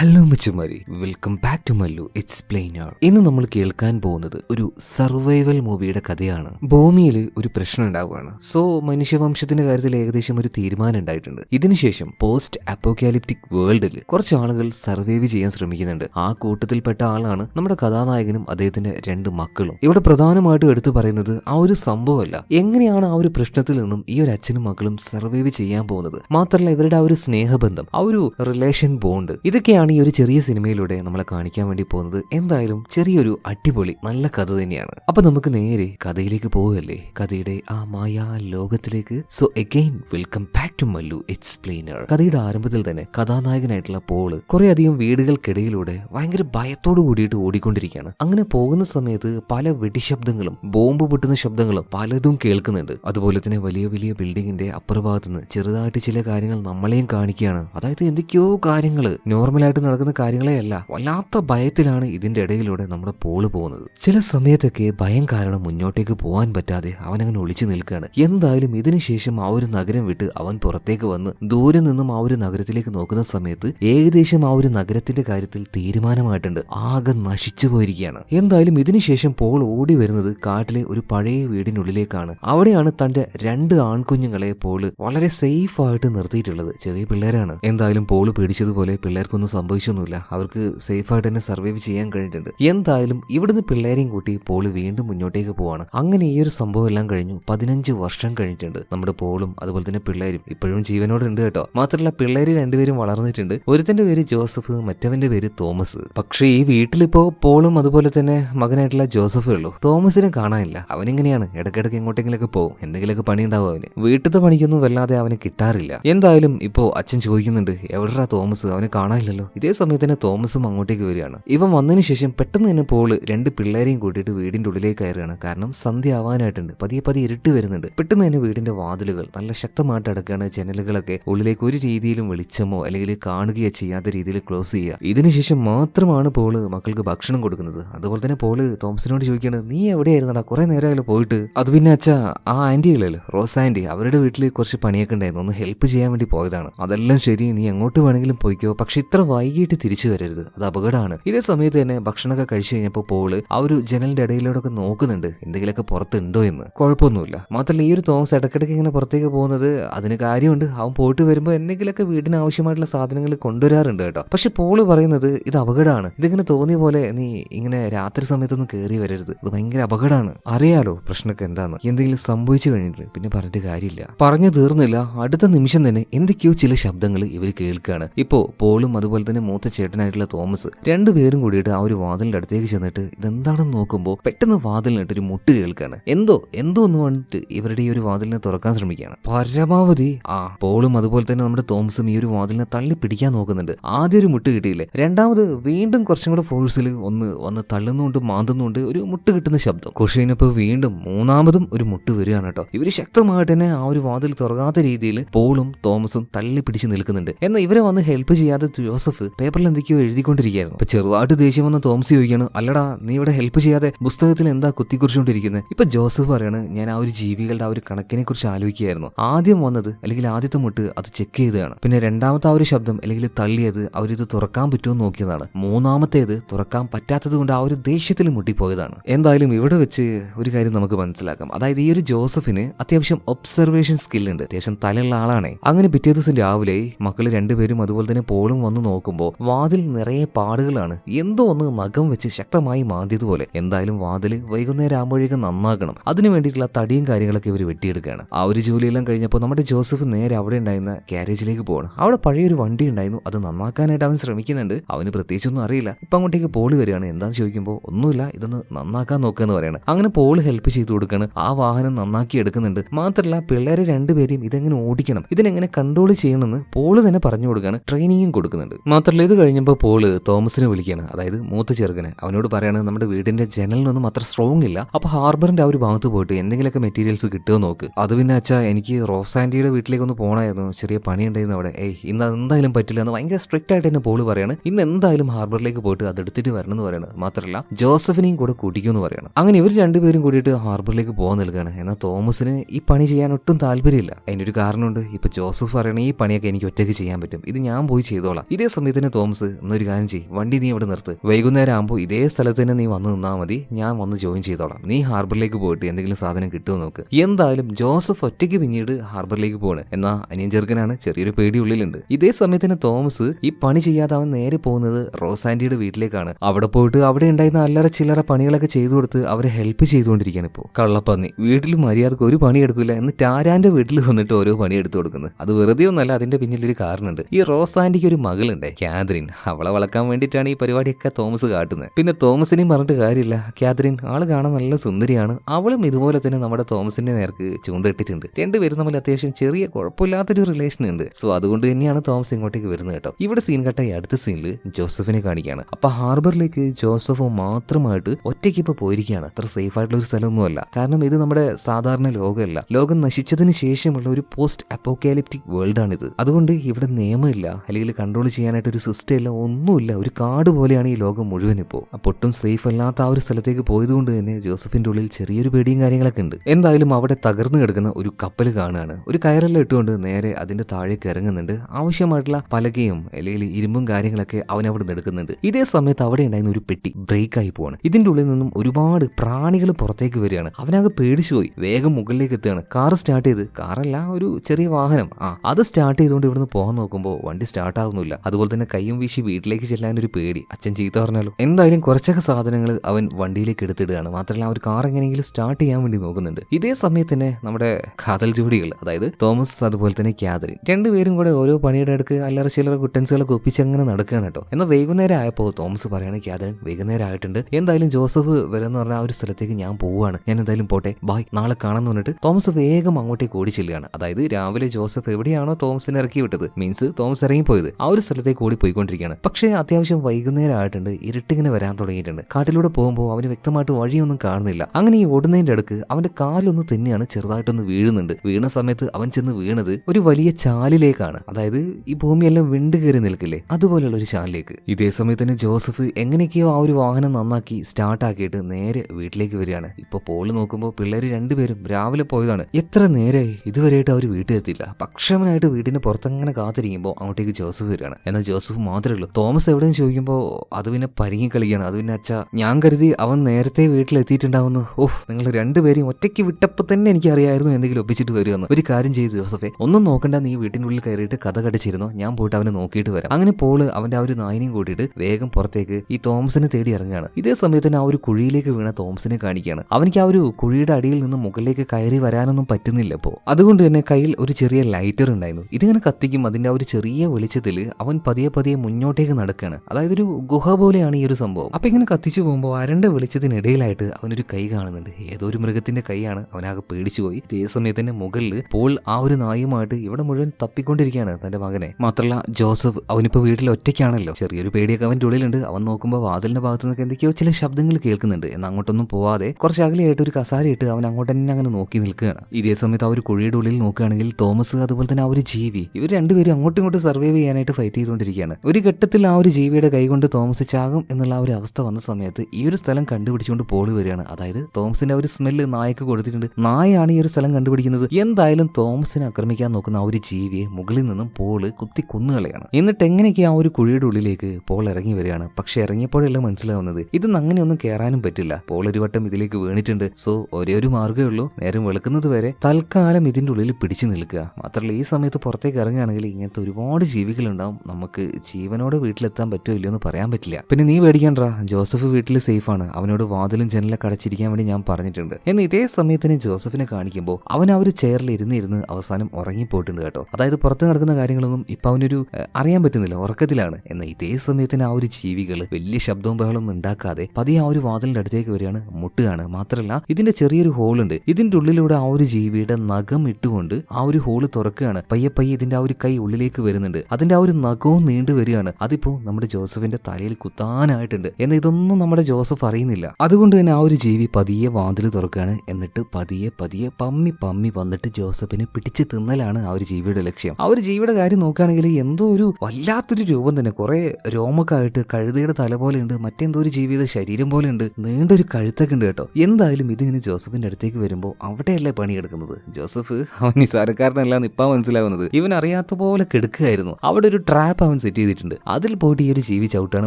Hello മച്ചുമാരി. Welcome back to Mallu. Explainer ഇന്ന് നമ്മൾ കേൾക്കാൻ പോകുന്നത് ഒരു സർവൈവൽ മൂവിയുടെ കഥയാണ്. ഭൂമിയിൽ ഒരു പ്രശ്നം ഉണ്ടാവുകയാണ്. സോ മനുഷ്യവംശത്തിന്റെ കാര്യത്തിൽ ഏകദേശം ഒരു തീരുമാനം ഉണ്ടായിട്ടുണ്ട്. ഇതിനുശേഷം പോസ്റ്റ് അപ്പോക്കാലിപ്റ്റിക് വേൾഡിൽ കുറച്ച് ആളുകൾ സർവൈവ് ചെയ്യാൻ ശ്രമിക്കുന്നുണ്ട്. ആ കൂട്ടത്തിൽപ്പെട്ട ആളാണ് നമ്മുടെ കഥാനായകനും അദ്ദേഹത്തിന്റെ രണ്ട് മക്കളും. ഇവിടെ പ്രധാനമായിട്ടും എടുത്തു പറയുന്നത് ആ ഒരു സംഭവമല്ല. എങ്ങനെയാണ് ആ ഒരു പ്രശ്നത്തിൽ നിന്നും ഈ ഒരു അച്ഛനും മക്കളും സർവൈവ് ചെയ്യാൻ പോകുന്നത്? മാത്രമല്ല ഇവരുടെ ആ ഒരു സ്നേഹബന്ധം ആ ഒരു റിലേഷൻ ബോണ്ട് ഇതൊക്കെയാണ് ഈ ഒരു ചെറിയ സിനിമയിലൂടെ നമ്മളെ കാണിക്കാൻ വേണ്ടി പോകുന്നത്. എന്തായാലും ചെറിയൊരു അടിപൊളി നല്ല കഥ തന്നെയാണ്. അപ്പൊ നമുക്ക് നേരെ കഥയിലേക്ക് പോവുകയല്ലേ? കഥയുടെ ആ മായ ലോകത്തിലേക്ക്. So again welcome back to Mallu explainer കഥയുടെ ആരംഭത്തിൽ തന്നെ കഥാനായകനായിട്ടുള്ള പോൾ കുറെ അധികം വീടുകൾക്കിടയിലൂടെ ഭയങ്കര ഭയത്തോട് കൂടിയിട്ട് ഓടിക്കൊണ്ടിരിക്കുകയാണ്. അങ്ങനെ പോകുന്ന സമയത്ത് പല വെടിശബ്ദങ്ങളും ബോംബ് പൊട്ടുന്ന ശബ്ദങ്ങളും പലതും കേൾക്കുന്നുണ്ട്. അതുപോലെ തന്നെ വലിയ വലിയ ബിൽഡിങ്ങിന്റെ അപ്പുറഭാഗത്ത് നിന്ന് ചെറുതായിട്ട് ചില കാര്യങ്ങൾ നമ്മളെയും കാണിക്കുകയാണ്. അതായത് എന്തൊക്കെയോ കാര്യങ്ങൾ നോർമലായിട്ട് നടക്കുന്ന കാര്യങ്ങളെയല്ല വല്ലാത്ത ഭയത്തിലാണ് ഇതിന്റെ ഇടയിലൂടെ നമ്മുടെ പോൾ പോകുന്നത്. ചില സമയത്തൊക്കെ ഭയം കാരണം മുന്നോട്ടേക്ക് പോകാൻ പറ്റാതെ അവൻ അങ്ങനെ ഒളിച്ചു നിൽക്കുകയാണ് എന്തായാലും ഇതിനുശേഷം ആ ഒരു നഗരം വിട്ട് അവൻ പുറത്തേക്ക് വന്ന് ദൂരെ നിന്നും ആ ഒരു നഗരത്തിലേക്ക് നോക്കുന്ന സമയത്ത് ഏകദേശം ആ ഒരു നഗരത്തിന്റെ കാര്യത്തിൽ തീരുമാനമായിട്ടുണ്ട്. ആകെ നശിച്ചു പോയിരിക്കുകയാണ്. എന്തായാലും ഇതിനുശേഷം പോൾ ഓടി വരുന്നത് കാട്ടിലെ ഒരു പഴയ വീടിനുള്ളിലേക്കാണ്. അവിടെയാണ് തന്റെ രണ്ട് ആൺകുഞ്ഞുങ്ങളെ പോൾ വളരെ സേഫ് ആയിട്ട് നിർത്തിയിട്ടുള്ളത്. ചെറിയ പിള്ളേരാണ്. എന്തായാലും പോൾ പേടിച്ചതുപോലെ പിള്ളേർക്കൊന്നും സംഭവിച്ചൊന്നുമില്ല. അവർക്ക് സേഫായിട്ട് തന്നെ സർവൈവ് ചെയ്യാൻ കഴിഞ്ഞിട്ടുണ്ട്. എന്തായാലും ഇവിടുന്ന് പിള്ളേരെയും കൂട്ടി പോൾ വീണ്ടും മുന്നോട്ടേക്ക് പോവാണ്. അങ്ങനെ ഈ ഒരു സംഭവം എല്ലാം കഴിഞ്ഞു പതിനഞ്ച് വർഷം കഴിഞ്ഞിട്ടുണ്ട്. നമ്മുടെ പോളും അതുപോലെ തന്നെ പിള്ളേരും ഇപ്പോഴും ജീവനോട് ഉണ്ട് കേട്ടോ. മാത്രമല്ല പിള്ളേര് രണ്ടുപേരും വളർന്നിട്ടുണ്ട്. ഒരുത്തന്റെ പേര് ജോസഫ് മറ്റവന്റെ പേര് തോമസ്. പക്ഷേ ഈ വീട്ടിലിപ്പോ പോളും അതുപോലെ തന്നെ മകനായിട്ടുള്ള ജോസഫേ ഉള്ളൂ. തോമസിനെ കാണാനില്ല. അവനിങ്ങനെയാണ്? ഇടയ്ക്കിടയ്ക്ക് എങ്ങോട്ടെങ്കിലൊക്കെ പോകും എന്തെങ്കിലുമൊക്കെ പണി ഉണ്ടാവും അവന്. വീട്ടിലത്തെ പണിക്കൊന്നും വല്ലാതെ അവന് കിട്ടാറില്ല. എന്തായാലും ഇപ്പോ അച്ഛൻ ചോദിക്കുന്നുണ്ട് എവിടെടാ തോമസ്? അവനെ കാണാനില്ലല്ലോ. ഇതേ സമയത്ത് തന്നെ തോമസും അങ്ങോട്ടേക്ക് വരികയാണ്. ഇവൻ വന്നതിന് ശേഷം പെട്ടെന്ന് തന്നെ പോൾ രണ്ട് പിള്ളേരെയും കൂട്ടിയിട്ട് വീടിന്റെ ഉള്ളിലേക്ക് കയറുകയാണ്. കാരണം സന്ധ്യ ആവാനായിട്ടുണ്ട്. പതിയെ പതിയെ ഇരുട്ട് വരുന്നുണ്ട്. പെട്ടെന്ന് തന്നെ വീടിന്റെ വാതിലുകൾ നല്ല ശക്തമായിട്ട് അടക്കുകയാണ്. ജനലുകളൊക്കെ ഉള്ളിലേക്ക് ഒരു രീതിയിലും വെളിച്ചമോ അല്ലെങ്കിൽ കാണുകയോ ചെയ്യാത്ത രീതിയിൽ ക്ലോസ് ചെയ്യുക. ഇതിനുശേഷം മാത്രമാണ് പോൾ മക്കൾക്ക് ഭക്ഷണം കൊടുക്കുന്നത്. അതുപോലെ തന്നെ പോൾ തോമസിനോട് ചോദിക്കുകയാണ് നീ എവിടെയായിരുന്നടാ? കുറെ നേരമായാലും പോയിട്ട്. അത് പിന്നെ അച്ഛാ ആ ആന്റി ഇല്ലല്ലോ റോസ് ആന്റി അവരുടെ വീട്ടിൽ കുറച്ച് പണിയൊക്കെ ഉണ്ടായിരുന്നു. ഒന്ന് ഹെൽപ്പ് ചെയ്യാൻ വേണ്ടി പോയതാണ്. അതെല്ലാം ശരി നീ എങ്ങോട്ട് വേണമെങ്കിലും പോയിക്കോ. പക്ഷെ ഇത്ര വൈകിട്ട് തിരിച്ചു വരരുത്. അത് അപകടമാണ്. ഇതേ സമയത്ത് തന്നെ ഭക്ഷണമൊക്കെ കഴിച്ചു കഴിഞ്ഞപ്പോൾ പോൾ ആ ഒരു ജനലിന്റെ ഇടയിലൂടെ ഒക്കെ നോക്കുന്നുണ്ട്. എന്തെങ്കിലുമൊക്കെ പുറത്തുണ്ടോ എന്ന്. കുഴപ്പമൊന്നുമില്ല. മാത്രമല്ല ഈ ഒരു തോമസ് ഇടയ്ക്കിടയ്ക്ക് ഇങ്ങനെ പുറത്തേക്ക് പോകുന്നത് അതിന് കാര്യമുണ്ട്. അവൻ പോയിട്ട് വരുമ്പോൾ എന്തെങ്കിലുമൊക്കെ വീടിന് ആവശ്യമായിട്ടുള്ള സാധനങ്ങൾ കൊണ്ടുവരാറുണ്ട് കേട്ടോ. പക്ഷെ പോൾ പറയുന്നത് ഇത് അപകടമാണ്. ഇതിങ്ങനെ തോന്നിയ പോലെ നീ ഇങ്ങനെ രാത്രി സമയത്തൊന്നും കയറി വരരുത്. ഇത് ഭയങ്കര അപകടമാണ്. അറിയാലോ പ്രശ്നമൊക്കെ എന്താന്ന്. എന്തെങ്കിലും സംഭവിച്ചു കഴിഞ്ഞിട്ട് പിന്നെ പറഞ്ഞിട്ട് കാര്യമില്ല. പറഞ്ഞു തീർന്നില്ല. അടുത്ത നിമിഷം തന്നെ എന്തൊക്കെയോ ചില ശബ്ദങ്ങൾ ഇവർ കേൾക്കുകയാണ് ഇപ്പോ പോളും അതുപോലെ തന്നെ മൂത്ത ചേട്ടനായിട്ടുള്ള തോമസ് രണ്ടുപേരും കൂടിയിട്ട് ആ ഒരു വാതിലിന്റെ അടുത്തേക്ക് ചെന്നിട്ട് ഇതെന്താണെന്ന് നോക്കുമ്പോൾ പെട്ടെന്ന് വാതിലിനിട്ട് ഒരു മുട്ട് കേൾക്കുകയാണ് എന്തോ എന്തോ എന്ന് പറഞ്ഞിട്ട് ഇവരുടെ ഈ ഒരു വാതിലിനെ തുറക്കാൻ ശ്രമിക്കുകയാണ്. പരമാവധി ആ പോളും അതുപോലെ തന്നെ നമ്മുടെ തോമസും ഈ ഒരു വാതിലിനെ തള്ളി പിടിക്കാൻ നോക്കുന്നുണ്ട്. ആദ്യം ഒരു മുട്ട് കിട്ടിയില്ലേ? രണ്ടാമത് വീണ്ടും കുറച്ചും കൂടെ ഫോഴ്സിൽ ഒന്ന് വന്ന് തള്ളുന്നുണ്ട് മാന്തുന്നുണ്ട് ഒരു മുട്ട് കിട്ടുന്ന ശബ്ദം. കുഷീനിപ്പോ വീണ്ടും മൂന്നാമതും ഒരു മുട്ട് വരികയാണ് കേട്ടോ. ഇവർ ശക്തമായിട്ട് തന്നെ ആ ഒരു വാതിൽ തുറക്കാത്ത രീതിയിൽ പോളും തോമസും തള്ളി പിടിച്ച് നിൽക്കുന്നുണ്ട്. എന്നാൽ ഇവരെ വന്ന് ഹെൽപ്പ് ചെയ്യാതെ ജോസഫ് പേപ്പറിൽ എന്തൊക്കെയോ എഴുതിക്കൊണ്ടിരിക്കുകയായിരുന്നു. അപ്പൊ ചെറുതായിട്ട് ദേഷ്യം വന്ന തോമസ് ചോദിക്കുകയാണ് അല്ലടാ നീ ഇവിടെ ഹെൽപ്പ് ചെയ്യാതെ പുസ്തകത്തിൽ എന്താ കുത്തിക്കുറിച്ചുകൊണ്ടിരിക്കുന്നത് ഇപ്പൊ ജോസഫ് പറയാണ് ഞാൻ ആ ഒരു ജീവികളുടെ ആ ഒരു കണക്കിനെ കുറിച്ച് ആലോചിക്കുകയായിരുന്നു. ആദ്യം വന്നത് അല്ലെങ്കിൽ ആദ്യത്തെ മുട്ട് അത് ചെക്ക് ചെയ്തതാണ്. പിന്നെ രണ്ടാമത്തെ ആ ഒരു ശബ്ദം അല്ലെങ്കിൽ തള്ളിയത് അവരിത് തുറക്കാൻ പറ്റുമെന്ന് നോക്കിയതാണ്. മൂന്നാമത്തേത് തുറക്കാൻ പറ്റാത്തത് കൊണ്ട് ആ ഒരു ദേഷ്യത്തിൽ മുട്ടിപ്പോയതാണ്. എന്തായാലും ഇവിടെ വെച്ച് ഒരു കാര്യം നമുക്ക് മനസ്സിലാക്കാം. അതായത് ഈ ഒരു ജോസഫിന് അത്യാവശ്യം ഒബ്സർവേഷൻ സ്കിൽ ഉണ്ട്. അത്യാവശ്യം തലയുള്ള ആളാണേ. അങ്ങനെ പിറ്റേ ദിവസം രാവിലെ മക്കൾ രണ്ടുപേരും അതുപോലെ തന്നെ പോളും വന്ന് നോക്കുമ്പോൾ വാതിൽ നിറയെ പാടുകളാണ്. എന്തോ ഒന്ന് നഖം വെച്ച് ശക്തമായി മാന്തിയതുപോലെ. എന്തായാലും വാതിൽ വൈകുന്നേരം ആകുമ്പോഴേക്കും നന്നാക്കണം അതിനു വേണ്ടിയിട്ടുള്ള തടിയും കാര്യങ്ങളൊക്കെ ഇവർ വെട്ടിയെടുക്കുകയാണ്. ആ ഒരു ജോലിയെല്ലാം കഴിഞ്ഞപ്പോൾ നമ്മുടെ ജോസഫ് നേരെ അവിടെ ഉണ്ടായിരുന്ന ഗ്യാരേജിലേക്ക് പോകണം അവിടെ പഴയൊരു വണ്ടി ഉണ്ടായിരുന്നു. അത് നന്നാക്കാനായിട്ട് അവൻ ശ്രമിക്കുന്നുണ്ട്. അവന് പ്രത്യേകിച്ചൊന്നും അറിയില്ല. ഇപ്പൊ അങ്ങോട്ടേക്ക് പോൾ വരികയാണ്. എന്താന്ന് ചോദിക്കുമ്പോൾ ഒന്നുമില്ല ഇതൊന്ന് നന്നാക്കാൻ നോക്കുക എന്ന് പറയണം. അങ്ങനെ പോൾ ഹെൽപ്പ് ചെയ്ത് കൊടുക്കുകയാണ്. ആ വാഹനം നന്നാക്കി എടുക്കുന്നുണ്ട്. മാത്രമല്ല പിള്ളേരെ രണ്ടുപേരെയും ഇതെങ്ങനെ ഓടിക്കണം? ഇതിനെങ്ങനെ കൺട്രോൾ ചെയ്യണമെന്ന് പോൾ തന്നെ പറഞ്ഞു കൊടുക്കുകയാണ്. ട്രെയിനിങ്ങും കൊടുക്കുന്നുണ്ട്. മാത്രമല്ല ഇത് കഴിഞ്ഞപ്പോൾ പോൾ തോമസിനെ വിളിക്കുകയാണ് അതായത് മൂത്ത ചെറുക്കനെ. അവനോട് പറയാണ് നമ്മുടെ വീടിന്റെ ജനലിനൊന്നും അത്ര സ്ട്രോങ് ഇല്ല. അപ്പോൾ ഹാർബറിന്റെ ആ ഒരു ഭാഗത്ത് പോയിട്ട് എന്തെങ്കിലുമൊക്കെ മെറ്റീരിയൽസ് കിട്ടുമോ നോക്ക്. അത് പിന്നെ അച്ഛാ എനിക്ക് റോസ് വീട്ടിലേക്ക് ഒന്ന് പോകണമായിരുന്നു ചെറിയ പണി ഉണ്ടായിരുന്നു അവിടെ. ഏയ് ഇന്ന് അതെന്തായാലും പറ്റില്ല എന്ന് ഭയങ്കര സ്ട്രിക്റ്റ് ആയിട്ട് തന്നെ പോൾ പറയാണ്. ഇന്ന് എന്തായാലും ഹാർബറിലേക്ക് പോയിട്ട് അത് എടുത്തിട്ട് വരണം എന്ന് പറയുന്നത് മാത്രമല്ല ജോസഫിനെയും കൂടെ കൂട്ടിക്കുമെന്ന് പറയണം. അങ്ങനെ ഇവർ രണ്ടുപേരും കൂടിയിട്ട് ഹാർബറിലേക്ക് പോകാൻ നിൽക്കുകയാണ്. എന്നാൽ തോമസിന് ഈ പണി ചെയ്യാൻ ഒട്ടും താല്പര്യമില്ല. അതിനൊരു കാരണമുണ്ട്. ഇപ്പൊ ജോസഫ് പറയണ ഈ പണിയൊക്കെ എനിക്ക് ഒറ്റയ്ക്ക് ചെയ്യാൻ പറ്റും. ഇത് ഞാൻ പോയി ചെയ്തോളാം. ഇതേ സമയത്ത് സമയത്തിന് തോമസ് എന്നൊരു കാര്യം ചെയ്യും. വണ്ടി നീ ഇവിടെ നിർത്ത്. വൈകുന്നേരം ആകുമ്പോൾ ഇതേ സ്ഥലത്ത് തന്നെ നീ വന്ന് നിന്നാൽ മതി. ഞാൻ വന്ന് ജോയിൻ ചെയ്തോളാം. നീ ഹാർബറിലേക്ക് പോയിട്ട് എന്തെങ്കിലും സാധനം കിട്ടുമോ നോക്ക് എന്തായാലും ജോസഫ് ഒറ്റയ്ക്ക് പിന്നീട് ഹാർബറിലേക്ക് പോണ്. എന്നാ അനിയൻ ചെറുക്കനാണ്. ചെറിയൊരു പേടി ഉള്ളിലുണ്ട്. ഇതേ സമയത്തിന് തോമസ് ഈ പണി ചെയ്യാതെ അവൻ നേരെ പോകുന്നത് റോസാന്റിയുടെ വീട്ടിലേക്കാണ്. അവിടെ പോയിട്ട് അവിടെ ഉണ്ടായിരുന്ന അല്ലറ ചില്ലറ പണികളൊക്കെ ചെയ്തു കൊടുത്ത് അവരെ ഹെൽപ്പ് ചെയ്തുകൊണ്ടിരിക്കുകയാണ് ഇപ്പോൾ കള്ളപ്പന്നി. വീട്ടിൽ മര്യാദയ്ക്ക് ഒരു പണി എടുക്കില്ല എന്ന് ടാരാന്റെ വീട്ടിൽ വന്നിട്ട് ഓരോ പണി എടുത്തു കൊടുക്കുന്നത് അത് വെറുതെ ഒന്നല്ല അതിന്റെ പിന്നിലൊരു കാരണമുണ്ട്. ഈ റോസ് ആന്റിക്ക് ഒരു മകളുണ്ട്. കാതറിൻ അവളെ വളക്കാൻ വേണ്ടിയിട്ടാണ് ഈ പരിപാടിയൊക്കെ തോമസ് കാട്ടുന്നത്. പിന്നെ തോമസിനെയും പറഞ്ഞിട്ട് കാര്യമില്ല. കാതറിൻ ആൾ കാണാൻ നല്ല സുന്ദരിയാണ്. അവളും ഇതുപോലെ തന്നെ നമ്മുടെ തോമസിന്റെ നേർക്ക് ചൂണ്ടിട്ടിട്ടുണ്ട് രണ്ടുപേരും തമ്മിൽ അത്യാവശ്യം ചെറിയ കുഴപ്പമില്ലാത്തൊരു റിലേഷൻ ഉണ്ട്. സോ അതുകൊണ്ട് തന്നെയാണ് തോമസ് ഇങ്ങോട്ടേക്ക് വരുന്നത് കേട്ടോ. ഇവിടെ സീൻ കട്ട ഈ അടുത്ത സീനിൽ ജോസഫിനെ കാണിക്കുകയാണ്. അപ്പൊ ഹാർബറിലേക്ക് ജോസഫ് മാത്രമായിട്ട് ഒറ്റയ്ക്ക് ഇപ്പൊ പോയിരിക്കുകയാണ്. അത്ര സേഫ് ആയിട്ടുള്ള ഒരു സ്ഥലമൊന്നുമല്ല. കാരണം ഇത് നമ്മുടെ സാധാരണ ലോകമല്ല. ലോകം നശിച്ചതിന് ശേഷമുള്ള ഒരു പോസ്റ്റ് അപ്പോക്കാലിപ്റ്റിക് വേൾഡ് ആണിത്. അതുകൊണ്ട് ഇവിടെ നിയമമില്ല. അല്ലെങ്കിൽ കൺട്രോൾ ചെയ്യാനായിട്ട് ഒരു സിസ്റ്റം ഇല്ല ഒന്നുമില്ല. ഒരു കാട് പോലെയാണ് ഈ ലോകം മുഴുവൻ ഇപ്പോൾ ഒട്ടും സേഫ് അല്ലാത്ത ആ ഒരു സ്ഥലത്തേക്ക് പോയതുകൊണ്ട് തന്നെ ജോസഫിന്റെ ഉള്ളിൽ ചെറിയൊരു പേടിയും കാര്യങ്ങളൊക്കെ ഉണ്ട്. എന്തായാലും അവിടെ തകർന്നു കിടക്കുന്ന ഒരു കപ്പൽ കാണുകയാണ്. ഒരു കയറെല്ലാം ഇട്ടുകൊണ്ട് നേരെ അതിന്റെ താഴേക്ക് ഇറങ്ങുന്നുണ്ട്. ആവശ്യമായിട്ടുള്ള പലകയും അല്ലെങ്കിൽ ഇരുമ്പും കാര്യങ്ങളൊക്കെ അവൻ അവിടെ നിന്ന് എടുക്കുന്നുണ്ട്. ഇതേ സമയത്ത് അവിടെ ഉണ്ടായിരുന്ന ഒരു പെട്ടി ബ്രേക്ക് ആയി പോവാണ്. ഇതിന്റെ ഉള്ളിൽ നിന്നും ഒരുപാട് പ്രാണികൾ പുറത്തേക്ക് വരികയാണ്. അവനകെ പേടിച്ചു പോയി. വേഗം മുകളിലേക്ക് എത്തുകയാണ്. കാർ സ്റ്റാർട്ട് ചെയ്ത് കാറല്ല ഒരു ചെറിയ വാഹനം. ആ അത് സ്റ്റാർട്ട് ചെയ്തുകൊണ്ട് ഇവിടുന്ന് പോകാൻ നോക്കുമ്പോൾ വണ്ടി സ്റ്റാർട്ട് ആവുന്നില്ല. അതുപോലെ തന്നെ കയ്യും വീശി വീട്ടിലേക്ക് ചെല്ലാൻ ഒരു പേടി. അച്ഛൻ ചീത്ത പറഞ്ഞാലോ? എന്തായാലും കുറച്ചൊക്കെ സാധനങ്ങൾ അവൻ വണ്ടിയിലേക്ക് എടുത്തിടുകയാണ്. മാത്രമല്ല ആ ഒരു കാർ എങ്ങനെയെങ്കിലും സ്റ്റാർട്ട് ചെയ്യാൻ വേണ്ടി നോക്കുന്നുണ്ട്. ഇതേ സമയത്ത് തന്നെ നമ്മുടെ കാതൽ ജോഡികൾ അതായത് തോമസ് അതുപോലെ തന്നെ ക്യാതറിൻ രണ്ടുപേരും കൂടെ ഓരോ പണിയുടെ അടുക്ക് അല്ലറ ചില്ലറ കുട്ടൻസുകളൊക്കെ ഒപ്പിച്ച് അങ്ങനെ നടക്കുകയാണ് കേട്ടോ. എന്നാൽ വൈകുന്നേരം ആയപ്പോൾ തോമസ് പറയാണ് ക്യാതറിൻ വൈകുന്നേരം ആയിട്ടുണ്ട് എന്തായാലും ജോസഫ് വരുന്ന പറഞ്ഞ ആ ഒരു സ്ഥലത്തേക്ക് ഞാൻ പോവുകയാണ്. ഞാൻ എന്തായാലും പോട്ടെ. ബായ്. നാളെ കാണാമെന്ന് പറഞ്ഞിട്ട് തോമസ് വേഗം അങ്ങോട്ടേക്ക് ഓടി ചെല്ലുകയാണ് അതായത് രാവിലെ ജോസഫ് എവിടെയാണോ തോമസിനെ ഇറക്കി വിട്ടത് മീൻസ് തോമസ് ഇറങ്ങിപ്പോയത്. ആ ഒരു സ്ഥലത്തേക്ക് ഓടി പോയിക്കൊണ്ടിരിക്കുകയാണ് പക്ഷേ അത്യാവശ്യം വൈകുന്നേരം ആയിട്ടുണ്ട് ഇരുട്ടിങ്ങനെ വരാൻ തുടങ്ങിയിട്ടുണ്ട്. കാട്ടിലൂടെ പോകുമ്പോൾ അവന് വ്യക്തമായിട്ട് വഴിയൊന്നും കാണുന്നില്ല. അങ്ങനെ ഈ ഓടുന്നതിന്റെ അടുക്ക് അവന്റെ കാലൊന്ന് തന്നെയാണ് ചെറുതായിട്ടൊന്ന് വീഴുന്നുണ്ട്. വീണ സമയത്ത് അവൻ ചെന്ന് വീണത് ഒരു വലിയ ചാലിലേക്കാണ്. അതായത് ഈ ഭൂമിയെല്ലാം വിണ്ട് കയറി നിൽക്കില്ലേ? അതുപോലെയുള്ള ഒരു ചാലിലേക്ക്. ഇതേ സമയത്ത് തന്നെ ജോസഫ് എങ്ങനെയൊക്കെയോ ആ ഒരു വാഹനം നന്നാക്കി സ്റ്റാർട്ടാക്കിയിട്ട് നേരെ വീട്ടിലേക്ക് വരികയാണ്. ഇപ്പൊ പോൾ നോക്കുമ്പോൾ പിള്ളേര് രണ്ടുപേരും രാവിലെ പോയതാണ്. എത്ര നേരമായി ഇതുവരെയായിട്ട് അവർ വീട്ടിലെത്തില്ല പക്ഷമനായിട്ട് വീടിന്റെ പുറത്തങ്ങനെ കാത്തിരിക്കുമ്പോൾ അങ്ങോട്ടേക്ക് ജോസഫ് വരികയാണ്. എന്നാൽ ജോസഫ് മാത്രമേ ഉള്ളൂ. തോമസ് എവിടെയും ചോദിക്കുമ്പോൾ അത് പിന്നെ പരിങ്ങി കളിയാണ് അത് പിന്നെ അച്ഛാ ഞാൻ കരുതി അവൻ നേരത്തെ വീട്ടിലെത്തിയിട്ടുണ്ടാവുന്നു ഓഹ് നിങ്ങൾ രണ്ടുപേരെയും ഒറ്റയ്ക്ക് വിട്ടപ്പോൾ തന്നെ എനിക്ക് അറിയായിരുന്നു എന്തെങ്കിലും ഒപ്പിച്ചിട്ട് വരുമെന്ന്. ഒരു കാര്യം ചെയ്തു ജോസഫെ ഒന്നും നോക്കണ്ട നീ വീട്ടിനുള്ളിൽ കയറിയിട്ട് കഥ കടിച്ചിരുന്നോ? ഞാൻ പോയിട്ട് അവനെ നോക്കിയിട്ട് വരാം. അങ്ങനെ പോൾ അവന്റെ ആ ഒരു നായിനെയും കൂട്ടിയിട്ട് വേഗം പുറത്തേക്ക് ഈ തോമസിനെ തേടി ഇറങ്ങുകയാണ്. ഇതേ സമയത്ത് ആ ഒരു കുഴിയിലേക്ക് വീണ തോമസിനെ കാണിക്കുകയാണ്. അവനിക്ക് ആ ഒരു കുഴിയുടെ അടിയിൽ നിന്ന് മുകളിലേക്ക് കയറി വരാനൊന്നും പറ്റുന്നില്ല ഇപ്പോൾ. അതുകൊണ്ട് തന്നെ കയ്യിൽ ഒരു ചെറിയ ലൈറ്റർ ഉണ്ടായിരുന്നു. ഇതിങ്ങനെ കത്തിക്കും അതിന്റെ ആ ഒരു ചെറിയ വെളിച്ചത്തിൽ അവൻ പതിയെ പതിയെ മുന്നോട്ടേക്ക് നടക്കുകയാണ് അതായത് ഒരു ഗുഹ പോലെയാണ് ഈ ഒരു സംഭവം. അപ്പൊ ഇങ്ങനെ കത്തിച്ചു പോകുമ്പോൾ അരണ്ട വെളിച്ചത്തിനിടയിലായിട്ട് അവനൊരു കൈ കാണുന്നുണ്ട്. ഏതോ ഒരു മൃഗത്തിന്റെ കൈയാണ്. അവനാകെ പേടിച്ചു പോയി. ഇതേ സമയത്ത് തന്നെ മുകളിൽ പോൾ ആ ഒരു നായുമായിട്ട് ഇവിടെ മുഴുവൻ തപ്പിക്കൊണ്ടിരിക്കുകയാണ് തന്റെ മകനെ. മാത്രമല്ല ജോസഫ് അവനിപ്പോ വീട്ടിൽ ഒറ്റയ്ക്കാണല്ലോ. ചെറിയൊരു പേടിയൊക്കെ അവന്റെ ഉള്ളിലുണ്ട്. അവൻ നോക്കുമ്പോൾ വാതിലിന്റെ ഭാഗത്ത് നിന്നൊക്കെ എന്തൊക്കെയോ ചില ശബ്ദങ്ങൾ കേൾക്കുന്നുണ്ട്. എന്നാൽ അങ്ങോട്ടൊന്നും പോവാതെ കുറച്ച് അകലെയായിട്ട് ഒരു കസാരയിട്ട് അവൻ അങ്ങോട്ട് തന്നെ അങ്ങനെ നോക്കി നിൽക്കുകയാണ്. ഇതേ സമയത്ത് ആ ഒരു കുഴിയുടെ ഉള്ളിൽ നോക്കുകയാണെങ്കിൽ തോമസ് അതുപോലെ തന്നെ ആ ഒരു ജീവി. ഇവർ രണ്ടുപേരും അങ്ങോട്ടും ഇങ്ങോട്ടും സർവൈവ് ചെയ്യാനായിട്ട് ഫൈറ്റ് ചെയ്തുകൊണ്ടിരിക്കുകയാണ് ഒരു ഘട്ടത്തിൽ ആ ഒരു ജീവിയുടെ കൈകൊണ്ട് തോമസ് ചാകും എന്നുള്ള ആ ഒരു അവസ്ഥ വന്ന സമയത്ത് ഈ ഒരു സ്ഥലം കണ്ടുപിടിച്ചുകൊണ്ട് പോളി വരികയാണ്. അതായത് തോമസിന്റെ ഒരു സ്മെല്ല് നായക്ക് കൊടുത്തിട്ടുണ്ട്. നായയാണ് ഈ ഒരു സ്ഥലം കണ്ടുപിടിക്കുന്നത്. എന്തായാലും തോമസിനെ ആക്രമിക്കാൻ നോക്കുന്ന ആ ഒരു ജീവിയെ മുകളിൽ നിന്നും പോൾ കുത്തി കൊന്നുകളയാണ്. എന്നിട്ട് എങ്ങനെയൊക്കെ ആ ഒരു കുഴിയുടെ ഉള്ളിലേക്ക് പോൾ ഇറങ്ങി വരികയാണ്. പക്ഷെ ഇറങ്ങിയപ്പോഴെല്ലാം മനസ്സിലാവുന്നത്. ഇതൊന്നും അങ്ങനെയൊന്നും കയറാനും പറ്റില്ല. പോൾ ഒരു വട്ടം ഇതിലേക്ക് വീണിട്ടുണ്ട്. സോ ഒരേ ഒരു മാർഗമേ ഉള്ളൂ. നേരം വെളുക്കുന്നത് വരെ തൽക്കാലം ഇതിന്റെ ഉള്ളിൽ പിടിച്ചു നിൽക്കുക. മാത്രമല്ല ഈ സമയത്ത് പുറത്തേക്ക് ഇറങ്ങുകയാണെങ്കിൽ ഇങ്ങനത്തെ ഒരുപാട് ജീവികളുണ്ടാവും. നമുക്ക് ജീവനോട് വീട്ടിലെത്താൻ പറ്റുമോ എന്ന് പറയാൻ പറ്റില്ല. പിന്നെ നീ പേടിക്കണ്ട ജോസഫ് വീട്ടിൽ സേഫാണ്. അവനോട് വാതിലും ജനലൊക്കെ അടച്ചിരിക്കാൻ വേണ്ടി ഞാൻ പറഞ്ഞിട്ടുണ്ട്. എന്ന് ഇതേ സമയത്തിന് ജോസഫിനെ കാണിക്കുമ്പോൾ അവൻ ആ ഒരു ചെയറിൽ ഇരുന്നിരുന്ന് ഇരുന്ന് അവസാനം ഉറങ്ങിപ്പോയിട്ടുണ്ട് കേട്ടോ. അതായത് പുറത്ത് നടക്കുന്ന കാര്യങ്ങളൊന്നും ഇപ്പൊ അവനൊരു അറിയാൻ പറ്റുന്നില്ല ഉറക്കത്തിലാണ്. എന്ന ഇതേ സമയത്തിന് ആ ഒരു ജീവികൾ വലിയ ശബ്ദവും ബഹളവും ഉണ്ടാക്കാതെ പതിയെ ആ ഒരു വാതിലിന്റെ അടുത്തേക്ക് വരികയാണ് മുട്ടുകയാണ്. മാത്രമല്ല ഇതിന്റെ ചെറിയൊരു ഹോൾ ഉണ്ട് ഇതിന്റെ ഉള്ളിലൂടെ ആ ഒരു ജീവിയുടെ നഖം ഇട്ടുകൊണ്ട് ആ ഒരു ഹോൾ തുറക്കുകയാണ്. പയ്യെ പയ്യെ ഇതിന്റെ ആ ഒരു കൈ ഉള്ളിലേക്ക് വരുന്നുണ്ട്. അതിന്റെ ആ ഒരു നഖവും നീണ്ടു വരികയാണ്. അതിപ്പോ നമ്മുടെ ജോസഫിന്റെ തലയിൽ കുത്താനായിട്ടുണ്ട്. എന്ന ഇതൊന്നും നമ്മുടെ ജോസഫ് അറിയുന്നില്ല. അതുകൊണ്ട് തന്നെ ആ ഒരു ജീവി പതിയെ വാതിൽ തുറക്കുകയാണ്. എന്നിട്ട് പതിയെ പതിയെ പമ്മി പമ്മി വന്നിട്ട് ജോസഫിനെ പിടിച്ചു തിന്നലാണ് ആ ഒരു ജീവിയുടെ ലക്ഷ്യം. ആ ഒരു ജീവിയുടെ കാര്യം നോക്കുകയാണെങ്കിൽ എന്തോ ഒരു വല്ലാത്തൊരു രൂപം തന്നെ. കുറെ രോമൊക്കെ ആയിട്ട് കഴുതയുടെ തല പോലെ ഉണ്ട് മറ്റെന്തോ ഒരു ജീവിയുടെ ശരീരം പോലെ ഉണ്ട് നീണ്ടൊരു കഴുത്തൊക്കെ ഉണ്ട് കേട്ടോ. എന്തായാലും ഇതിങ്ങനെ ജോസഫിന്റെ അടുത്തേക്ക് വരുമ്പോൾ അവിടെയല്ലേ പണിയെടുക്കുന്നത്? ജോസഫ് അവൻ നിസാരക്കാരനല്ല നിപ്പാ മനസ്സിലാവുന്നത്. ഇവൻ അറിയാത്ത പോലെ കെടുക്കുകയായിരുന്നു. അവിടെ ഒരു ട്രാപ്പ് അവൻ അവൻ സെറ്റ് ചെയ്തിട്ടുണ്ട്. അതിൽ പോയിട്ട് ഈ ഒരു ജീവി ചവിട്ടാണ്